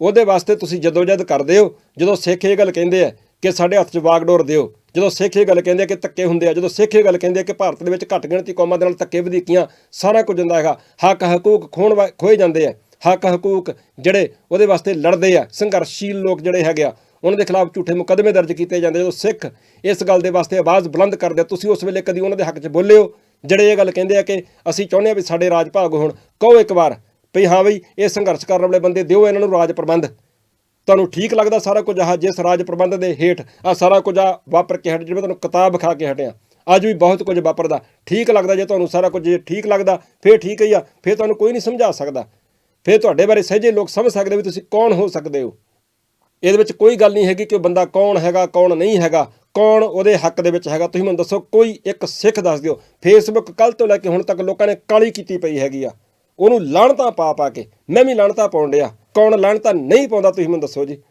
ਉਹਦੇ ਵਾਸਤੇ ਤੁਸੀਂ ਜਦੋਂ ਜਦ ਕਰਦੇ ਹੋ, ਜਦੋਂ ਸਿੱਖ ਇਹ ਗੱਲ ਕਹਿੰਦੇ ਆ ਕਿ ਸਾਡੇ ਹੱਥ 'ਚ ਵਾਗਡੋਰ ਦਿਓ, ਜਦੋਂ ਸਿੱਖ ਇਹ ਗੱਲ ਕਹਿੰਦੇ ਆ ਕਿ ਧੱਕੇ ਹੁੰਦੇ ਆ, ਜਦੋਂ ਸਿੱਖ ਇਹ ਗੱਲ ਕਹਿੰਦੇ ਆ ਕਿ ਭਾਰਤ ਦੇ ਵਿੱਚ ਘੱਟ ਗਿਣਤੀ ਕੌਮਾਂ ਦੇ ਨਾਲ ਧੱਕੇ ਵਧੀਕੀਆਂ, ਸਾਰਾ ਕੁਝ ਹੁੰਦਾ ਹੈਗਾ, ਹੱਕ ਹਕੂਕ ਖੋਣ ਵਾ- ਖੋਏ ਜਾਂਦੇ ਆ। ਹੱਕ ਹਕੂਕ ਜਿਹੜੇ ਉਹਦੇ ਵਾਸਤੇ ਲੜਦੇ ਆ, ਸੰਘਰਸ਼ੀਲ ਲੋਕ ਜਿਹੜੇ ਹੈਗੇ ਆ, ਉਹਨਾਂ ਦੇ ਖਿਲਾਫ ਝੂਠੇ ਮੁਕੱਦਮੇ ਦਰਜ ਕੀਤੇ ਜਾਂਦੇ ਜਦੋਂ ਸਿੱਖ ਇਸ ਗੱਲ ਦੇ ਵਾਸਤੇ ਆਵਾਜ਼ ਬੁਲੰਦ ਕਰਦੇ ਤੁਸੀਂ ਉਸ ਵੇਲੇ ਕਦੀ ਉਹਨਾਂ ਦੇ ਹੱਕ 'ਚ ਬੋਲਿਓ, ਜਿਹੜੇ ਇਹ ਗੱਲ ਕਹਿੰਦੇ ਆ ਕਿ ਅਸੀਂ ਚਾਹੁੰਦੇ ਆ ਵੀ ਸਾਡੇ ਰਾਜ ਭਾਗ ਹੋਣ। ਕਹੋ ਇੱਕ ਵਾਰ ਵੀ ਹਾਂ ਬਈ, ਇਹ ਸੰਘਰਸ਼ ਕਰਨ ਵਾਲੇ ਬੰਦੇ ਦਿਓ ਇਹਨਾਂ ਨੂੰ ਰਾਜ ਪ੍ਰਬੰਧ। ਤੁਹਾਨੂੰ ਠੀਕ ਲੱਗਦਾ ਸਾਰਾ ਕੁਝ ਆਹ ਜਿਸ ਰਾਜ ਪ੍ਰਬੰਧ ਦੇ ਹੇਠ ਆ ਸਾਰਾ ਕੁਝ ਆ ਵਾਪਰ ਕੇ ਹਟ, ਜਿਵੇਂ ਤੁਹਾਨੂੰ ਕਿਤਾਬ ਖਾ ਕੇ ਹਟਿਆ। ਅੱਜ ਵੀ ਬਹੁਤ ਕੁਝ ਵਾਪਰਦਾ। ਠੀਕ ਲੱਗਦਾ ਜੇ ਤੁਹਾਨੂੰ ਸਾਰਾ ਕੁਝ ਜੇ ਠੀਕ ਲੱਗਦਾ, ਫੇਰ ਠੀਕ ਹੀ ਆ, ਫੇਰ ਤੁਹਾਨੂੰ ਕੋਈ ਨਹੀਂ ਸਮਝਾ ਸਕਦਾ। ਫੇਰ ਤੁਹਾਡੇ ਬਾਰੇ ਸਹਿਜੇ ਲੋਕ ਸਮਝ ਸਕਦੇ ਵੀ ਤੁਸੀਂ ਕੌਣ ਹੋ ਸਕਦੇ ਹੋ। ਇਹਦੇ ਵਿੱਚ ਕੋਈ ਗੱਲ ਨਹੀਂ ਹੈਗੀ ਕਿ ਉਹ ਬੰਦਾ ਕੌਣ ਹੈਗਾ, ਕੌਣ ਨਹੀਂ ਹੈਗਾ, ਕੌਣ ਉਹਦੇ ਹੱਕ ਦੇ ਵਿੱਚ ਹੈਗਾ। ਤੁਸੀਂ ਮੈਨੂੰ ਦੱਸੋ, ਕੋਈ ਇੱਕ ਸਿੱਖ ਦੱਸ ਦਿਓ। ਫੇਸਬੁੱਕ ਕੱਲ ਤੋਂ ਲੈ ਕੇ ਹੁਣ ਤੱਕ ਲੋਕਾਂ ਨੇ ਕਾਲੀ ਕੀਤੀ ਪਈ ਹੈਗੀ ਆ। ਉਹਨੂੰ ਲਾਣਤਾ ਪਾ ਪਾ ਕੇ। ਮੈਂ ਵੀ ਲਾਣਤਾ ਪਾਉਣ ਡਿਆ। ਕੌਣ ਲਾਣਤਾ ਨਹੀਂ ਪਾਉਂਦਾ, ਤੁਸੀਂ ਮੈਨੂੰ ਦੱਸੋ ਜੀ।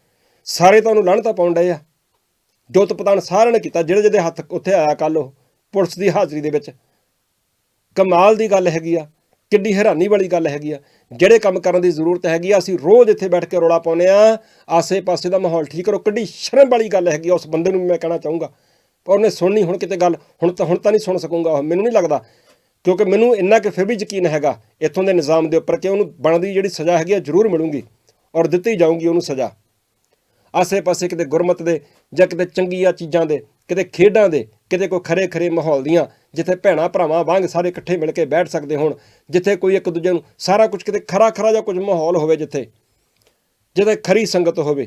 ਸਾਰੇ ਤਾਂ ਉਹਨੂੰ ਲਾਣਤਾ ਪਾਉਣ ਡਏ ਆ। ਜੋਤ ਪਤਾਨ ਸਾਰਿਆਂ ਨੇ ਕੀਤਾ, ਜਿਹੜੇ ਜਿਹਦੇ ਹੱਥ ਉੱਥੇ ਆਇਆ ਕੱਲ ਉਹ, ਪੁਲਿਸ ਦੀ ਹਾਜ਼ਰੀ ਦੇ ਵਿੱਚ। ਕਮਾਲ ਦੀ ਗੱਲ ਹੈਗੀ ਆ। ਕਿੱਡੀ ਹੈਰਾਨੀ ਵਾਲੀ ਗੱਲ ਹੈਗੀ ਆ। ਜਿਹੜੇ ਕੰਮ ਕਰਨ ਦੀ ਜ਼ਰੂਰਤ ਹੈਗੀ ਆ, ਅਸੀਂ ਰੋਜ਼ ਇੱਥੇ ਬੈਠ ਕੇ ਰੋਲਾ ਪਾਉਂਦੇ ਆ। ਆਸੇ-ਪਾਸੇ ਦਾ ਮਾਹੌਲ ਠੀਕ ਕਰੋ। ਕਿੱਡੀ ਸ਼ਰਮ ਵਾਲੀ ਗੱਲ ਹੈਗੀ ਆ ਉਸ ਬੰਦੇ ਨੂੰ, ਮੈਂ ਕਹਿਣਾ ਚਾਹੂੰਗਾ। ਪਰ ਉਹਨੇ ਸੁਣਨੀ ਹੁਣ ਕਿਤੇ ਗੱਲ, ਹੁਣ ਤਾਂ ਹੁਣ ਤਾਂ ਨਹੀਂ ਸੁਣ ਸਕੂੰਗਾ ਉਹ, ਮੈਨੂੰ ਨਹੀਂ ਲੱਗਦਾ। ਕਿਉਂਕਿ ਮੈਨੂੰ ਇੰਨਾ ਕਿ ਫਿਰ ਵੀ ਯਕੀਨ ਹੈਗਾ, ਇੱਥੋਂ ਦੇ ਨਿਜ਼ਾਮ ਦੇ ਉੱਪਰ ਕਿ ਉਹਨੂੰ ਬਣਦੀ ਜਿਹੜੀ ਸਜ਼ਾ ਹੈਗੀ ਆ, ਜ਼ਰੂਰ ਮਿਲੂਗੀ ਔਰ ਦਿੱਤੀ ਜਾਊਗੀ ਉਹਨੂੰ ਸਜ਼ਾ। ਆਸੇ-ਪਾਸੇ ਕਿਤੇ ਗੁਰਮਤ ਦੇ ਜਾਂ ਕਿਤੇ ਚੰਗੀਆਂ ਚੀਜ਼ਾਂ ਦੇ, ਕਿਤੇ ਖੇਡਾਂ ਦੇ, ਕਿਤੇ ਕੋਈ ਖਰੇ ਖਰੇ ਮਾਹੌਲ ਦੀਆਂ, ਜਿੱਥੇ ਭੈਣਾਂ ਭਰਾਵਾਂ ਵਾਂਗ ਸਾਰੇ ਇਕੱਠੇ ਮਿਲ ਕੇ ਬੈਠ ਸਕਦੇ ਹੋਣ, ਜਿੱਥੇ ਕੋਈ ਇੱਕ ਦੂਜੇ ਨੂੰ ਸਾਰਾ ਕੁਝ ਕਿਤੇ ਖਰਾ ਖਰਾ ਜਾਂ ਕੁਝ ਮਾਹੌਲ ਹੋਵੇ ਜਿੱਥੇ ਜਿੱਥੇ ਖਰੀ ਸੰਗਤ ਹੋਵੇ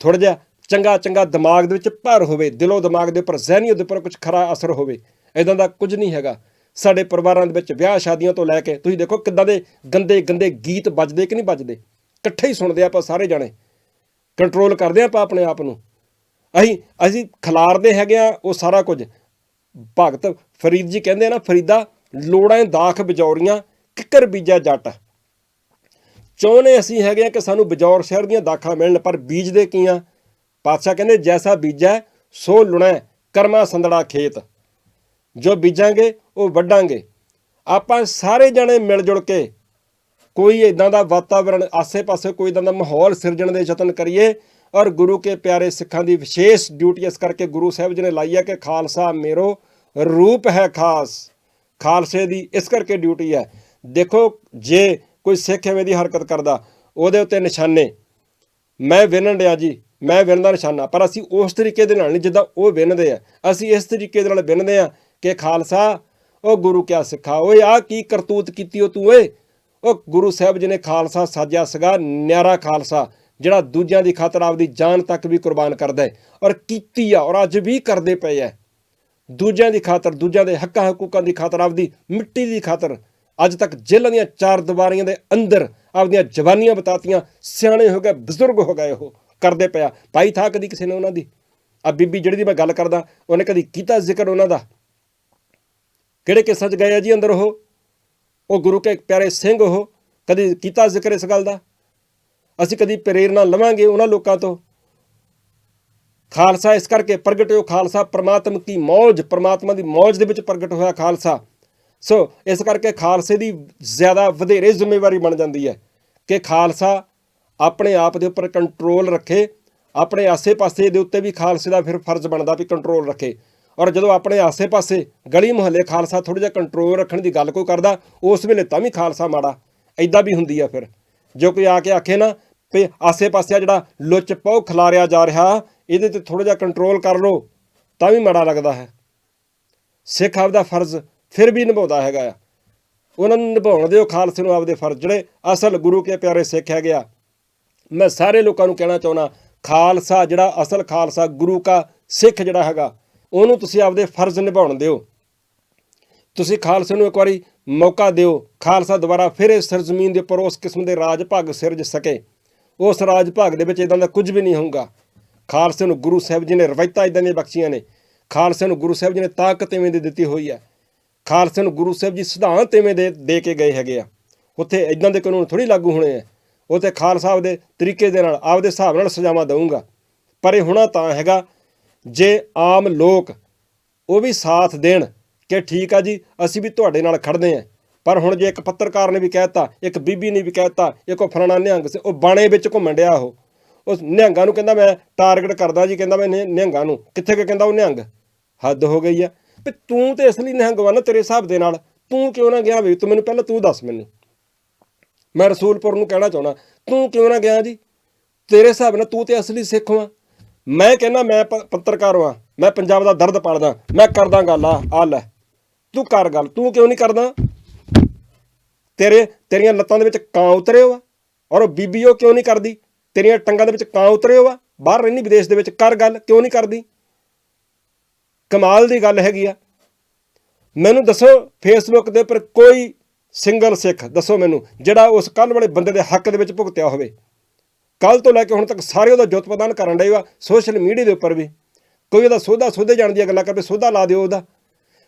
ਥੋੜਾ ਜਿਹਾ ਚੰਗਾ ਚੰਗਾ ਦਿਮਾਗ ਦੇ ਵਿੱਚ ਭਰ ਹੋਵੇ, ਦਿਲੋਂ ਦਿਮਾਗ ਦੇ ਉੱਪਰ, ਜ਼ਹਿਨੀਅਤ ਦੇ ਉੱਪਰ ਕੁਝ ਖਰਾ ਅਸਰ ਹੋਵੇ ਇਦਾਂ ਦਾ ਕੁਝ ਨਹੀਂ ਹੈਗਾ। ਸਾਡੇ ਪਰਿਵਾਰਾਂ ਦੇ ਵਿੱਚ ਵਿਆਹ ਸ਼ਾਦੀਆਂ ਤੋਂ ਲੈ ਕੇ, ਤੁਸੀਂ ਦੇਖੋ ਕਿੱਦਾਂ ਦੇ ਗੰਦੇ ਗੰਦੇ ਗੀਤ ਵੱਜਦੇ ਕਿ ਨਹੀਂ ਵੱਜਦੇ? ਇਕੱਠੇ ਹੀ ਸੁਣਦੇ ਆਪਾਂ ਸਾਰੇ ਜਾਣੇ। ਕੰਟਰੋਲ ਕਰਦੇ ਆਪਾਂ ਆਪਣੇ ਆਪ ਨੂੰ। ਅਸੀਂ ਅਸੀਂ ਖਿਲਾਰਦੇ ਹੈਗੇ ਆ, ਉਹ ਸਾਰਾ ਕੁਝ। ਭਗਤ ਫਰੀਦ ਜੀ ਕਹਿੰਦੇ ਆ ਨਾ, ਫਰੀਦਾ, ਲੋੜਾਂ ਦਾਖ ਬਜੌਰੀਆਂ, ਕਿੱਕਰ ਬੀਜਾ ਜੱਟ। ਚਾਹੁੰਦੇ ਅਸੀਂ ਹੈਗੇ ਆ ਕਿ ਸਾਨੂੰ ਬਜੌਰ ਸ਼ਹਿਰ ਦੀਆਂ ਦਾਖਾਂ ਮਿਲਣ, ਪਰ ਬੀਜਦੇ ਕੀ ਆ? ਪਾਤਸ਼ਾਹ ਕਹਿੰਦੇ, ਜੈਸਾ ਬੀਜੈ, ਸੋ ਲੁਣੈ, ਕਰਮਾ ਸੰਦੜਾ ਖੇਤ। ਜੋ ਬੀਜਾਂਗੇ ਉਹ ਵੱਢਾਂਗੇ। ਆਪਾਂ ਸਾਰੇ ਜਣੇ ਮਿਲ ਜੁਲ ਕੇ ਕੋਈ ਇਦਾਂ ਦਾ ਵਾਤਾਵਰਣ ਆਸੇ-ਪਾਸੇ ਕੋਈ ਇਦਾਂ ਦਾ ਮਾਹੌਲ ਸਿਰਜਣ ਦੇ ਯਤਨ ਕਰੀਏ ਔਰ ਗੁਰੂ ਕੇ ਪਿਆਰੇ ਸਿੱਖਾਂ ਦੀ ਵਿਸ਼ੇਸ਼ ਡਿਊਟੀ ਇਸ ਕਰਕੇ ਗੁਰੂ ਸਾਹਿਬ ਜੀ ਨੇ ਲਾਈ ਹੈ ਕਿ ਖਾਲਸਾ ਮੇਰੋ ਰੂਪ ਹੈ ਖਾਸ। ਖਾਲਸੇ ਦੀ ਇਸ ਕਰਕੇ ਡਿਊਟੀ ਹੈ। ਦੇਖੋ, ਜੇ ਕੋਈ ਸਿੱਖ ਐਵੇਂ ਦੀ ਹਰਕਤ ਕਰਦਾ, ਉਹਦੇ ਉੱਤੇ ਨਿਸ਼ਾਨੇ। ਮੈਂ ਵਿੰਨਣ ਡਿਆ ਜੀ, ਮੈਂ ਵਿੰਨ ਨਿਸ਼ਾਨਾ, ਪਰ ਅਸੀਂ ਉਸ ਤਰੀਕੇ ਦੇ ਨਾਲ ਨਹੀਂ, ਜਿੱਦਾਂ ਉਹ ਵਿਨਦੇ ਆ। ਅਸੀਂ ਇਸ ਤਰੀਕੇ ਦੇ ਨਾਲ ਵਿੰਨਦੇ ਆ ਕਿ ਖਾਲਸਾ ਉਹ ਗੁਰੂ ਕਿਆ ਸਿੱਖਾ? ਓਏ ਆ ਕੀ ਕਰਤੂਤ ਕੀਤੀ ਉਹ ਤੂੰ, ਓਏ? ਉਹ ਗੁਰੂ ਸਾਹਿਬ ਜੀ ਨੇ ਖਾਲਸਾ ਸਾਜਿਆ ਸੀਗਾ, ਨਿਆਰਾ ਖਾਲਸਾ, ਜਿਹੜਾ ਦੂਜਿਆਂ ਦੀ ਖਾਤਰ ਆਪਦੀ ਜਾਨ ਤੱਕ ਵੀ ਕੁਰਬਾਨ ਕਰਦਾ ਹੈ ਔਰ ਕੀਤੀ ਆ, ਔਰ ਅੱਜ ਵੀ ਕਰਦੇ ਪਏ ਆ। ਦੂਜਿਆਂ ਦੀ ਖਾਤਰ, ਦੂਜਿਆਂ ਦੇ ਹੱਕਾਂ ਹਕੂਕਾਂ ਦੀ ਖਾਤਰ, ਆਪਦੀ ਮਿੱਟੀ ਦੀ ਖਾਤਰ, ਅੱਜ ਤੱਕ ਜੇਲ੍ਹਾਂ ਦੀਆਂ ਚਾਰ ਦੀਵਾਰੀਆਂ ਦੇ ਅੰਦਰ ਆਪਦੀਆਂ ਜਵਾਨੀਆਂ ਬਤਾਤੀਆਂ, ਸਿਆਣੇ ਹੋ ਗਏ, ਬਜ਼ੁਰਗ ਹੋ ਗਏ ਉਹ, ਕਰਦੇ ਪਿਆ। ਭਾਈ ਥਾ ਕਦੀ ਕਿਸੇ ਨੇ ਉਹਨਾਂ ਦੀ? ਆ ਬੀਬੀ ਜਿਹੜੀ ਦੀ ਮੈਂ ਗੱਲ ਕਰਦਾ, ਉਹਨੇ ਕਦੀ ਕੀਤਾ ਜ਼ਿਕਰ ਉਹਨਾਂ ਦਾ? ਕਿਹੜੇ ਕੇਸਾਂ 'ਚ ਗਏ ਆ ਜੀ ਅੰਦਰ ਉਹ? ਉਹ ਗੁਰੂ ਕੇ ਪਿਆਰੇ ਸਿੰਘ ਉਹ, ਕਦੀ ਕੀਤਾ ਜ਼ਿਕਰ ਇਸ ਗੱਲ ਦਾ? ਅਸੀਂ ਕਦੀ ਪ੍ਰੇਰਣਾ ਲਵਾਂਗੇ ਉਹਨਾਂ ਲੋਕਾਂ ਤੋਂ? ਖਾਲਸਾ ਇਸ ਕਰਕੇ ਪ੍ਰਗਟ ਹੋਇਆ, ਖਾਲਸਾ ਪ੍ਰਮਾਤਮ ਕੀ ਮੌਜ, ਪ੍ਰਮਾਤਮਾ ਦੀ ਮੌਜ ਦੇ ਵਿੱਚ ਪ੍ਰਗਟ ਹੋਇਆ ਖਾਲਸਾ। ਸੋ ਇਸ ਕਰਕੇ ਖਾਲਸੇ ਦੀ ਜ਼ਿਆਦਾ ਵਧੇਰੇ ਜ਼ਿੰਮੇਵਾਰੀ ਬਣ ਜਾਂਦੀ ਹੈ ਕਿ ਖਾਲਸਾ ਆਪਣੇ ਆਪ ਦੇ ਉੱਪਰ ਕੰਟਰੋਲ ਰੱਖੇ, ਆਪਣੇ ਆਸੇ-ਪਾਸੇ ਦੇ ਉੱਤੇ ਵੀ ਖਾਲਸੇ ਦਾ ਫਿਰ ਫਰਜ਼ ਬਣਦਾ ਵੀ ਕੰਟਰੋਲ ਰੱਖੇ। ਔਰ ਜਦੋਂ ਆਪਣੇ ਆਸੇ-ਪਾਸੇ ਗਲੀ ਮੁਹੱਲੇ ਖਾਲਸਾ ਥੋੜਾ ਜਿਹਾ ਕੰਟਰੋਲ ਰੱਖਣ ਦੀ ਗੱਲ ਕੋਈ ਕਰਦਾ, ਉਸ ਵੇਲੇ ਤਾਂ ਵੀ ਖਾਲਸਾ ਮਾੜਾ ਐਦਾਂ ਵੀ ਹੁੰਦੀ ਆ ਫਿਰ। ਜੋ ਕੋਈ ਆ ਕੇ ਆਖੇ ਨਾ ਵੀ ਆਸੇ-ਪਾਸੇ ਆ ਜਿਹੜਾ ਲੁੱਚ ਪਉ ਖਿਲਾਰਿਆ ਜਾ ਰਿਹਾ, ਇਹਦੇ ਤੇ ਥੋੜਾ ਜਿਹਾ ਕੰਟਰੋਲ ਕਰ ਲਓ, ਤਾਂ ਵੀ ਮਾੜਾ ਲੱਗਦਾ ਹੈ। ਸਿੱਖ ਆਪਦਾ ਫਰਜ਼ ਫਿਰ ਵੀ ਨਿਭਾਉਂਦਾ ਹੈਗਾ ਆ। ਉਹਨਾਂ ਨੂੰ ਨਿਭਾਉਣ ਦਿਓ, ਖਾਲਸੇ ਨੂੰ ਆਪਦੇ ਫਰਜ਼ ਜਿਹੜੇ ਅਸਲ ਗੁਰੂ ਕੇ ਪਿਆਰੇ ਸਿੱਖ ਹੈਗੇ ਆ। ਮੈਂ ਸਾਰੇ ਲੋਕਾਂ ਨੂੰ ਕਹਿਣਾ ਚਾਹੁੰਦਾ, ਖਾਲਸਾ ਜਿਹੜਾ ਅਸਲ ਖਾਲਸਾ ਗੁਰੂ ਕਾ ਸਿੱਖ ਜਿਹੜਾ ਹੈਗਾ ਉਹਨੂੰ ਤੁਸੀਂ ਆਪਦੇ ਫਰਜ਼ ਨਿਭਾਉਣ ਦਿਓ। ਤੁਸੀਂ ਖਾਲਸੇ ਨੂੰ ਇੱਕ ਵਾਰੀ ਮੌਕਾ ਦਿਓ, ਖਾਲਸਾ ਦੁਬਾਰਾ ਫਿਰ ਇਸ ਸਰਜ਼ਮੀਨ ਦੇ ਉੱਪਰ ਉਸ ਕਿਸਮ ਦੇ ਰਾਜ ਭਾਗ ਸਿਰਜ ਸਕੇ। ਉਸ ਰਾਜ ਭਾਗ ਦੇ ਵਿੱਚ ਇਦਾਂ ਦਾ ਕੁਝ ਵੀ ਨਹੀਂ ਹੋਊਗਾ। ਖਾਲਸੇ ਨੂੰ ਗੁਰੂ ਸਾਹਿਬ ਜੀ ਨੇ ਰਵਾਇਤਾਂ ਇਦਾਂ ਦੀਆਂ ਬਖਸ਼ੀਆਂ ਨੇ। ਖਾਲਸੇ ਨੂੰ ਗੁਰੂ ਸਾਹਿਬ ਜੀ ਨੇ ਤਾਕਤ ਇਵੇਂ ਦੀ ਦਿੱਤੀ ਹੋਈ ਹੈ। ਖਾਲਸੇ ਨੂੰ ਗੁਰੂ ਸਾਹਿਬ ਜੀ ਸਿਧਾਂਤ ਇਵੇਂ ਦੇ ਦੇ ਕੇ ਗਏ ਹੈਗੇ ਆ। ਉੱਥੇ ਇਦਾਂ ਦੇ ਕਾਨੂੰਨ ਥੋੜੀ ਲਾਗੂ ਹੋਣੇ ਆ। ਉੱਥੇ ਖਾਲਸਾ ਆਪਦੇ ਤਰੀਕੇ ਦੇ ਨਾਲ, ਆਪਦੇ ਹਿਸਾਬ ਨਾਲ ਸਜ਼ਾਵਾਂ ਦਊਗਾ। ਪਰ ਇਹ ਹੋਣਾ ਤਾਂ ਹੈਗਾ ਜੇ ਆਮ ਲੋਕ ਉਹ ਵੀ ਸਾਥ ਦੇਣ ਕਿ ਠੀਕ ਆ ਜੀ, ਅਸੀਂ ਵੀ ਤੁਹਾਡੇ ਨਾਲ ਖੜਦੇ ਆਂ ਪਰ ਹੁਣ ਜੇ ਇੱਕ ਪੱਤਰਕਾਰ ਨੇ ਵੀ ਕਹਿਤਾ ਇੱਕ ਬੀਬੀ ਨੇ ਵੀ ਕਹਿਤਾ ਇੱਕ ਉਹ ਫਲਾਣਾ ਨਿਹੰਗ ਸੀ ਉਹ ਬਾਣੇ ਵਿੱਚ ਘੁੰਮਣ ਡਿਆ ਉਹ। ਉਸ ਨਿਹੰਗਾਂ ਨੂੰ ਕਹਿੰਦਾ ਮੈਂ ਟਾਰਗੇਟ ਕਰਦਾ ਜੀ, ਕਹਿੰਦਾ ਮੈਂ ਨਿਹ- ਨਿਹੰਗਾਂ ਨੂੰ। ਕਿੱਥੇ ਕਿ ਕਹਿੰਦਾ ਉਹ ਨਿਹੰਗ? ਹੱਦ ਹੋ ਗਈ ਆ। ਵੀ ਤੂੰ ਤੇ ਅਸਲੀ ਨਿਹੰਗ ਵਾ ਨਾ ਤੇਰੇ ਹਿਸਾਬ ਦੇ ਨਾਲ। ਤੂੰ ਕਿਉਂ ਨਾ ਗਿਆ ਵੀ, ਤੂੰ ਮੈਨੂੰ ਪਹਿਲਾਂ ਤੂੰ ਦੱਸ ਮੈਨੂੰ। ਮੈਂ ਰਸੂਲਪੁਰ ਨੂੰ ਕਹਿਣਾ ਚਾਹੁੰਦਾ, ਤੂੰ ਕਿਉਂ ਨਾ ਗਿਆ ਜੀ? ਤੇਰੇ ਹਿਸਾਬ ਨਾਲ ਤੂੰ ਤੇ ਅਸਲੀ ਸਿੱਖ ਵਾਂ। ਮੈਂ ਕਹਿੰਦਾ ਮੈਂ ਪੱਤਰਕਾਰ ਹਾਂ ਮੈਂ ਪੰਜਾਬ ਦਾ ਦਰਦ ਪਾਲਦਾ, ਮੈਂ ਕਰਦਾ ਗੱਲ, ਆ ਆ ਲੈ। ਤੂੰ ਕਰ ਗੱਲ, ਤੂੰ ਕਿਉਂ ਨਹੀਂ ਕਰਦਾ? ਤੇਰੇ, ਤੇਰੀਆਂ ਲੱਤਾਂ ਦੇ ਵਿੱਚ ਕਾਂ ਉਤਰੇ ਹੋ ਔਰ ਉਹ ਬੀਬੀ ਉਹ ਕਿਉਂ ਨਹੀਂ ਕਰਦੀ? ਤੇਰੀਆਂ ਟੰਗਾਂ ਦੇ ਵਿੱਚ ਕਾਂ ਉਤਰੇ ਹੋ ਬਾਹਰ ਰਹਿੰਦੀ, ਵਿਦੇਸ਼ ਦੇ ਵਿੱਚ ਕਰ ਗੱਲ, ਕਿਉਂ ਨਹੀਂ ਕਰਦੀ? ਕਮਾਲ ਦੀ ਗੱਲ ਹੈਗੀ ਆ। ਮੈਨੂੰ ਦੱਸੋ ਫੇਸਬੁੱਕ ਦੇ ਉੱਪਰ ਕੋਈ ਸਿੰਗਲ ਸਿੱਖ, ਦੱਸੋ ਮੈਨੂੰ, ਜਿਹੜਾ ਉਸ ਕੱਲ ਵਾਲੇ ਬੰਦੇ ਦੇ ਹੱਕ ਦੇ ਵਿੱਚ ਭੁਗਤਿਆ ਹੋਵੇ। ਕੱਲ ਤੋਂ ਲੈ ਕੇ ਹੁਣ ਤੱਕ ਸਾਰੇ ਉਹਦਾ ਜੁੱਤ ਪ੍ਰਦਾਨ ਕਰਨ ਡਏ ਵਾ, ਸੋਸ਼ਲ ਮੀਡੀਆ ਦੇ ਉੱਪਰ ਵੀ। ਕੋਈ ਉਹਦਾ ਸੋਧਾ ਸੋਧੇ ਜਾਣ ਦੀਆਂ ਗੱਲਾਂ ਕਰਦੇ ਸੋਧਾ ਲਾ ਦਿਓ ਉਹਦਾ।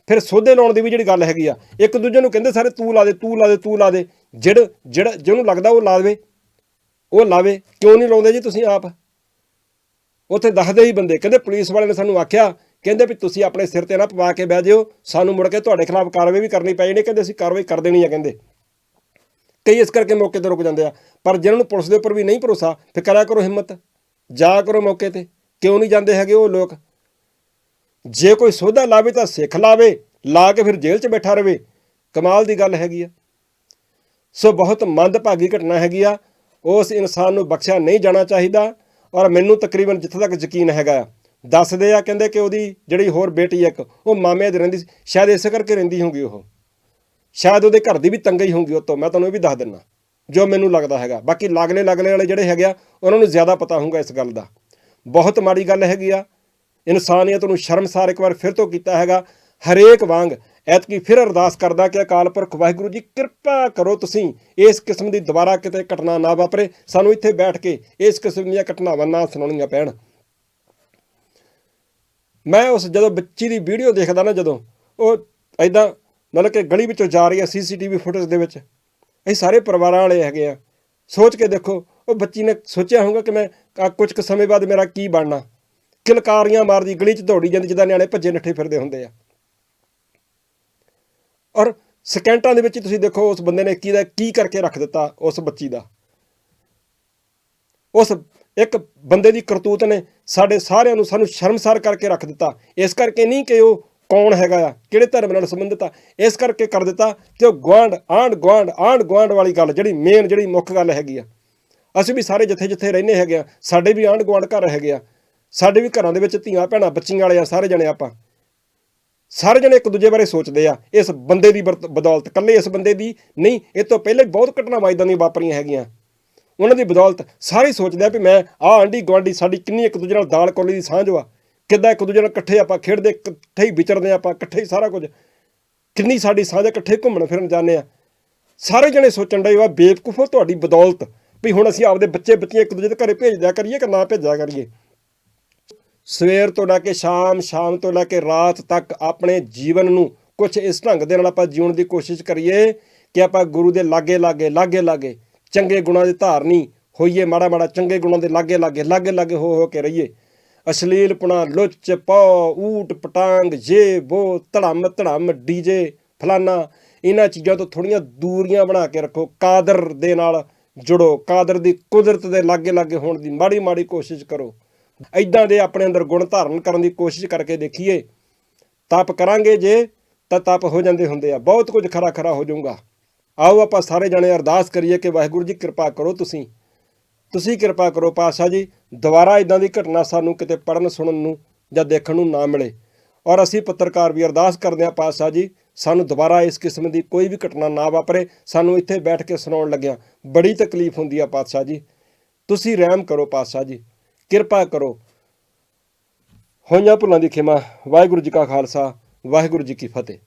ਫਿਰ ਸੋਧੇ ਲਾਉਣ ਦੀ ਵੀ ਜਿਹੜੀ ਗੱਲ ਹੈਗੀ ਆ, ਇੱਕ ਦੂਜੇ ਨੂੰ ਕਹਿੰਦੇ ਸਾਰੇ ਤੂੰ ਲਾ ਦੇ, ਤੂੰ ਲਾ ਦੇ, ਤੂੰ ਲਾ ਦੇ ਜਿਹੜਾ ਜਿਹੜਾ ਜਿਹਨੂੰ ਲੱਗਦਾ ਉਹ ਲਾ ਦੇਵੇ, ਉਹ ਲਾਵੇ। ਕਿਉਂ ਨਹੀਂ ਲਾਉਂਦੇ ਜੀ ਤੁਸੀਂ ਆਪ? ਉੱਥੇ ਦੱਸਦੇ ਹੀ ਬੰਦੇ, ਕਹਿੰਦੇ ਪੁਲਿਸ ਵਾਲੇ ਨੇ ਸਾਨੂੰ ਆਖਿਆ, ਕਹਿੰਦੇ ਵੀ ਤੁਸੀਂ ਆਪਣੇ ਸਿਰ ਤੇ ਨਾ ਪਵਾ ਕੇ ਬਹਿ ਜਿਓ, ਸਾਨੂੰ ਮੁੜ ਕੇ ਤੁਹਾਡੇ ਖਿਲਾਫ ਕਾਰਵਾਈ ਵੀ ਕਰਨੀ ਪੈ ਜਾਣੀ, ਕਹਿੰਦੇ ਅਸੀਂ ਕਾਰਵਾਈ ਕਰ ਦੇਣੀ ਆ, ਕਹਿੰਦੇ। ਕਈ ਇਸ ਕਰਕੇ ਮੌਕੇ ਤੇ ਰੁਕ ਜਾਂਦੇ ਆ। ਪਰ ਜਿਹਨਾਂ ਨੂੰ ਪੁਲਿਸ ਦੇ ਉੱਪਰ ਵੀ ਨਹੀਂ ਭਰੋਸਾ ਫਿਰ ਕਰਿਆ ਕਰੋ ਹਿੰਮਤ। ਜਾ ਕਰੋ ਮੌਕੇ ਤੇ। ਕਿਉਂ ਨਹੀਂ ਜਾਂਦੇ ਹੈਗੇ ਉਹ ਲੋਕ? ਜੇ ਕੋਈ ਸੋਧਾ ਲਾਵੇ ਤਾਂ ਸਿੱਖ ਲਾਵੇ, ਲਾ ਕੇ ਫਿਰ ਜੇਲ੍ਹ 'ਚ ਬੈਠਾ ਰਵੇ। ਕਮਾਲ ਦੀ ਗੱਲ ਹੈਗੀ ਆ। ਸੋ ਬਹੁਤ ਮੰਦਭਾਗੀ ਘਟਨਾ ਹੈਗੀ ਆ। ਉਸ ਇਨਸਾਨ ਨੂੰ ਬਖਸ਼ਿਆ ਨਹੀਂ ਜਾਣਾ ਚਾਹੀਦਾ। ਔਰ ਮੈਨੂੰ ਤਕਰੀਬਨ ਜਿੱਥੇ ਤੱਕ ਯਕੀਨ ਹੈਗਾ, ਦੱਸਦੇ ਆ, ਕਹਿੰਦੇ ਕਿ ਉਹਦੀ ਜਿਹੜੀ ਹੋਰ ਬੇਟੀ ਇੱਕ, ਉਹ ਮਾਮੇ ਦੇ ਰਹਿੰਦੀ ਸੀ। ਸ਼ਾਇਦ ਇਸੇ ਕਰਕੇ ਰਹਿੰਦੀ ਹੋਊਗੀ ਉਹ। ਸ਼ਾਇਦ ਉਹਦੇ ਘਰ ਦੀ ਵੀ ਤੰਗੀ ਹੋਊਗੀ ਉਹ ਤੋਂ ਮੈਂ ਤੁਹਾਨੂੰ ਇਹ ਵੀ ਦੱਸ ਦਿੰਨਾ ਜੋ ਮੈਨੂੰ ਲੱਗਦਾ ਹੈਗਾ। ਬਾਕੀ ਲਾਗਲੇ ਲਾਗਲੇ ਵਾਲੇ ਜਿਹੜੇ ਹੈਗੇ ਆ, ਉਹਨਾਂ ਨੂੰ ਜ਼ਿਆਦਾ ਪਤਾ ਹੋਊਗਾ ਇਸ ਗੱਲ ਦਾ। ਬਹੁਤ ਮਾੜੀ ਗੱਲ ਹੈਗੀ ਆ। ਇਨਸਾਨੀਅਤ ਨੂੰ ਸ਼ਰਮਸਾਰ ਇੱਕ ਵਾਰ ਫਿਰ ਤੋਂ ਕੀਤਾ ਹੈਗਾ। ਹਰੇਕ ਵਾਂਗ ਐਤਕੀ ਫਿਰ ਅਰਦਾਸ ਕਰਦਾ ਕਿ ਅਕਾਲ ਪੁਰਖ ਵਾਹਿਗੁਰੂ ਜੀ, ਕਿਰਪਾ ਕਰੋ ਤੁਸੀਂ ਇਸ ਕਿਸਮ ਦੀ ਦੁਬਾਰਾ ਕਿਤੇ ਘਟਨਾ ਨਾ ਵਾਪਰੇ। ਸਾਨੂੰ ਇੱਥੇ ਬੈਠ ਕੇ ਇਸ ਕਿਸਮ ਦੀਆਂ ਘਟਨਾਵਾਂ ਨਾ ਸੁਣਾਉਣੀਆਂ ਪੈਣ। ਮੈਂ ਉਸ ਜਦੋਂ ਬੱਚੀ ਦੀ ਵੀਡੀਓ ਦੇਖਦਾ ਨਾ ਜਦੋਂ, ਉਹ ਐਦਾਂ ਮਤਲਬ ਕਿ ਗਲੀ ਵਿੱਚੋਂ ਜਾ ਰਹੀ ਹੈ ਸੀਸੀਟੀਵੀ ਫੁਟੇਜ ਦੇ ਵਿੱਚ। ਇਹ ਸਾਰੇ ਪਰਿਵਾਰਾਂ ਵਾਲੇ ਹੈਗੇ ਆ। ਸੋਚ ਕੇ ਦੇਖੋ, ਉਹ ਬੱਚੀ ਨੇ ਸੋਚਿਆ ਹੋਊਗਾ ਕਿ ਮੈਂ ਆ ਕੁਝ ਕੁ ਸਮੇਂ ਬਾਅਦ ਮੇਰਾ ਕੀ ਬਣਨਾ। ਕਿਲਕਾਰੀਆਂ ਮਾਰਦੀ, ਗਲੀ 'ਚ ਦੌੜੀ ਜਾਂਦੀ, ਜਿੱਦਾਂ ਨਿਆਣੇ ਭੱਜੇ ਨੱਠੇ ਫਿਰਦੇ ਹੁੰਦੇ ਆ। ਔਰ ਸਕਿੰਟਾਂ ਦੇ ਵਿੱਚ ਤੁਸੀਂ ਦੇਖੋ, ਉਸ ਬੰਦੇ ਨੇ ਕੀ ਦਾ ਕੀ ਕਰਕੇ ਰੱਖ ਦਿੱਤਾ ਉਸ ਬੱਚੀ ਦਾ। ਉਸ ਇੱਕ ਬੰਦੇ ਦੀ ਕਰਤੂਤ ਨੇ ਸਾਡੇ ਸਾਰਿਆਂ ਨੂੰ ਸਾਨੂੰ ਸ਼ਰਮਸਾਰ ਕਰਕੇ ਰੱਖ ਦਿੱਤਾ। ਇਸ ਕਰਕੇ ਨਹੀਂ ਕਿ ਉਹ ਕੌਣ ਹੈਗਾ ਆ? ਕਿਹੜੇ ਧਰਮ ਨਾਲ ਸੰਬੰਧਿਤ ਆ? ਇਸ ਕਰਕੇ ਕਰ ਦਿੱਤਾ ਕਿ ਉਹ ਗਵਾਂਡ ਆਂਡ ਗਵਾਂਡ ਆਂਡ ਗਵਾਂਡ ਵਾਲੀ ਗੱਲ ਜਿਹੜੀ ਮੇਨ ਜਿਹੜੀ ਮੁੱਖ ਗੱਲ ਹੈਗੀ ਆ। ਅਸੀਂ ਵੀ ਸਾਰੇ ਜਿੱਥੇ ਜਿੱਥੇ ਰਹਿੰਦੇ ਹੈਗੇ ਆ, ਸਾਡੇ ਵੀ ਆਂਡ ਗਵਾਂਡ ਘਰ ਹੈਗੇ ਆ। ਸਾਡੇ ਵੀ ਘਰਾਂ ਦੇ ਵਿੱਚ ਧੀਆਂ, ਭੈਣਾਂ, ਬੱਚੀਆਂ ਵਾਲੇ ਆ ਸਾਰੇ ਜਣੇ ਆਪਾਂ। ਸਾਰੇ ਜਣੇ ਇੱਕ ਦੂਜੇ ਬਾਰੇ ਸੋਚਦੇ ਆ, ਇਸ ਬੰਦੇ ਦੀ ਬਰਤ- ਬਦੌਲਤ ਕੱਲੇ ਇਸ ਬੰਦੇ ਦੀ ਨਹੀਂ, ਇਹ ਤੋਂ ਪਹਿਲੇ ਬਹੁਤ ਘਟਨਾਵਾਂ ਇਦਾਂ ਦੀਆਂ ਵਾਪਰੀਆਂ ਹੈਗੀਆਂ। ਉਹਨਾਂ ਦੀ ਬਦੌਲਤ ਸਾਰੇ ਸੋਚਦੇ ਆ ਵੀ ਮੈਂ ਆ ਆਂਢੀ ਗੁਆਂਢੀ ਸਾਡੀ ਕਿੰਨੀ ਇੱਕ ਦੂਜੇ ਨਾਲ ਦਾਲ ਕੋਲੀ ਦੀ ਸਾਂਝ ਵਾ। ਕਿੱਦਾਂ ਇੱਕ ਦੂਜੇ ਨਾਲ ਇਕੱਠੇ ਆਪਾਂ ਖੇਡਦੇ, ਇਕੱਠੇ ਹੀ ਵਿਚਰਦੇ ਆਪਾਂ, ਇਕੱਠੇ ਹੀ ਸਾਰਾ ਕੁਝ। ਕਿੰਨੀ ਸਾਡੀ ਸਾਂਝ ਇਕੱਠੇ ਘੁੰਮਣ ਫਿਰਨ ਜਾਂਦੇ ਆ ਸਾਰੇ ਜਣੇ ਸੋਚਣ ਡਏ ਵਾ, ਬੇਵਕੂਫੋ ਤੁਹਾਡੀ ਬਦੌਲਤ ਵੀ ਹੁਣ ਅਸੀਂ ਆਪਦੇ ਬੱਚੇ ਬੱਚੀਆਂ ਇੱਕ ਦੂਜੇ ਦੇ ਘਰੇ ਭੇਜ ਦਿਆ ਕਰੀਏ ਕਿ ਨਾ ਭੇਜਿਆ ਕਰੀਏ। ਸਵੇਰ ਤੋਂ ਲੈ ਕੇ ਸ਼ਾਮ ਸ਼ਾਮ ਤੋਂ ਲੈ ਕੇ ਰਾਤ ਤੱਕ ਆਪਣੇ ਜੀਵਨ ਨੂੰ ਕੁਝ ਇਸ ਢੰਗ ਦੇ ਨਾਲ ਆਪਾਂ ਜਿਉਣ ਦੀ ਕੋਸ਼ਿਸ਼ ਕਰੀਏ ਕਿ ਆਪਾਂ ਗੁਰੂ ਦੇ ਲਾਗੇ ਲਾਗੇ ਲਾਗੇ ਲਾਗੇ, ਚੰਗੇ ਗੁਣਾਂ ਦੇ ਧਾਰਨੀ ਹੋਈਏ ਮਾੜਾ ਮਾੜਾ ਚੰਗੇ ਗੁਣਾਂ ਦੇ ਲਾਗੇ ਲਾਗੇ ਲਾਗੇ ਲਾਗੇ ਹੋ ਹੋ ਕੇ ਰਹੀਏ। ਅਸ਼ਲੀਲਪਣਾ ਲੁੱਚ ਪੌ ਊਟ, ਪਟਾਂਗ, ਜੇ, ਬੋ, ਧੜਮ ਧੜਮ, ਡੀਜੇ, ਫਲਾਨਾ। ਇਹਨਾਂ ਚੀਜ਼ਾਂ ਤੋਂ ਥੋੜੀਆਂ ਦੂਰੀਆਂ ਬਣਾ ਕੇ ਰੱਖੋ, ਕਾਦਰ ਦੇ ਨਾਲ ਜੁੜੋ। ਕਾਦਰ ਦੀ ਕੁਦਰਤ ਦੇ ਲਾਗੇ ਲਾਗੇ ਹੋਣ ਦੀ ਮਾੜੀ ਮਾੜੀ ਕੋਸ਼ਿਸ਼ ਕਰੋ। ਐਦਾਂ ਦੇ ਆਪਣੇ ਅੰਦਰ ਗੁਣ ਧਾਰਨ ਕਰਨ ਦੀ ਕੋਸ਼ਿਸ਼ ਕਰਕੇ ਦੇਖੀਏ, ਤਪ ਕਰਾਂਗੇ ਜੇ, ਤਾਂ ਤਪ ਹੋ ਜਾਂਦੇ ਹੁੰਦੇ ਆ। ਬਹੁਤ ਕੁਝ ਖਰਾ ਖਰਾ ਹੋ ਜਾਊਗਾ। ਆਓ ਆਪਾਂ ਸਾਰੇ ਜਣੇ ਅਰਦਾਸ ਕਰੀਏ ਕਿ ਵਾਹਿਗੁਰੂ ਜੀ ਕਿਰਪਾ ਕਰੋ ਤੁਸੀਂ। ਤੁਸੀਂ ਕਿਰਪਾ ਕਰੋ ਪਾਤਸ਼ਾਹ ਜੀ, ਦੁਬਾਰਾ ਇਦਾਂ ਦੀ ਘਟਨਾ ਸਾਨੂੰ ਕਿਤੇ ਪੜਨ ਸੁਣਨ ਨੂੰ ਜਾਂ ਦੇਖਣ ਨੂੰ ਨਾ ਮਿਲੇ। ਔਰ ਅਸੀਂ ਪੱਤਰਕਾਰ ਵੀ ਅਰਦਾਸ ਕਰਦੇ ਹਾਂ ਪਾਤਸ਼ਾਹ ਜੀ, ਸਾਨੂੰ ਦੁਬਾਰਾ ਇਸ ਕਿਸਮ ਦੀ ਕੋਈ ਵੀ ਘਟਨਾ ਨਾ ਵਾਪਰੇ, ਸਾਨੂੰ ਇੱਥੇ ਬੈਠ ਕੇ ਸੁਣਾਉਣ ਲੱਗਿਆ। ਬੜੀ ਤਕਲੀਫ ਹੁੰਦੀ ਆ ਪਾਤਸ਼ਾਹ ਜੀ। ਤੁਸੀਂ ਰਹਿਮ ਕਰੋ ਪਾਤਸ਼ਾਹ ਜੀ, ਕਿਰਪਾ ਕਰੋ। ਹੋਈਆਂ ਭੁੱਲਾਂ ਦੀ ਖਿਮਾ, ਵਾਹਿਗੁਰੂ ਜੀ ਕਾ ਖਾਲਸਾ, ਵਾਹਿਗੁਰੂ ਜੀ ਕੀ ਫਤਿਹ।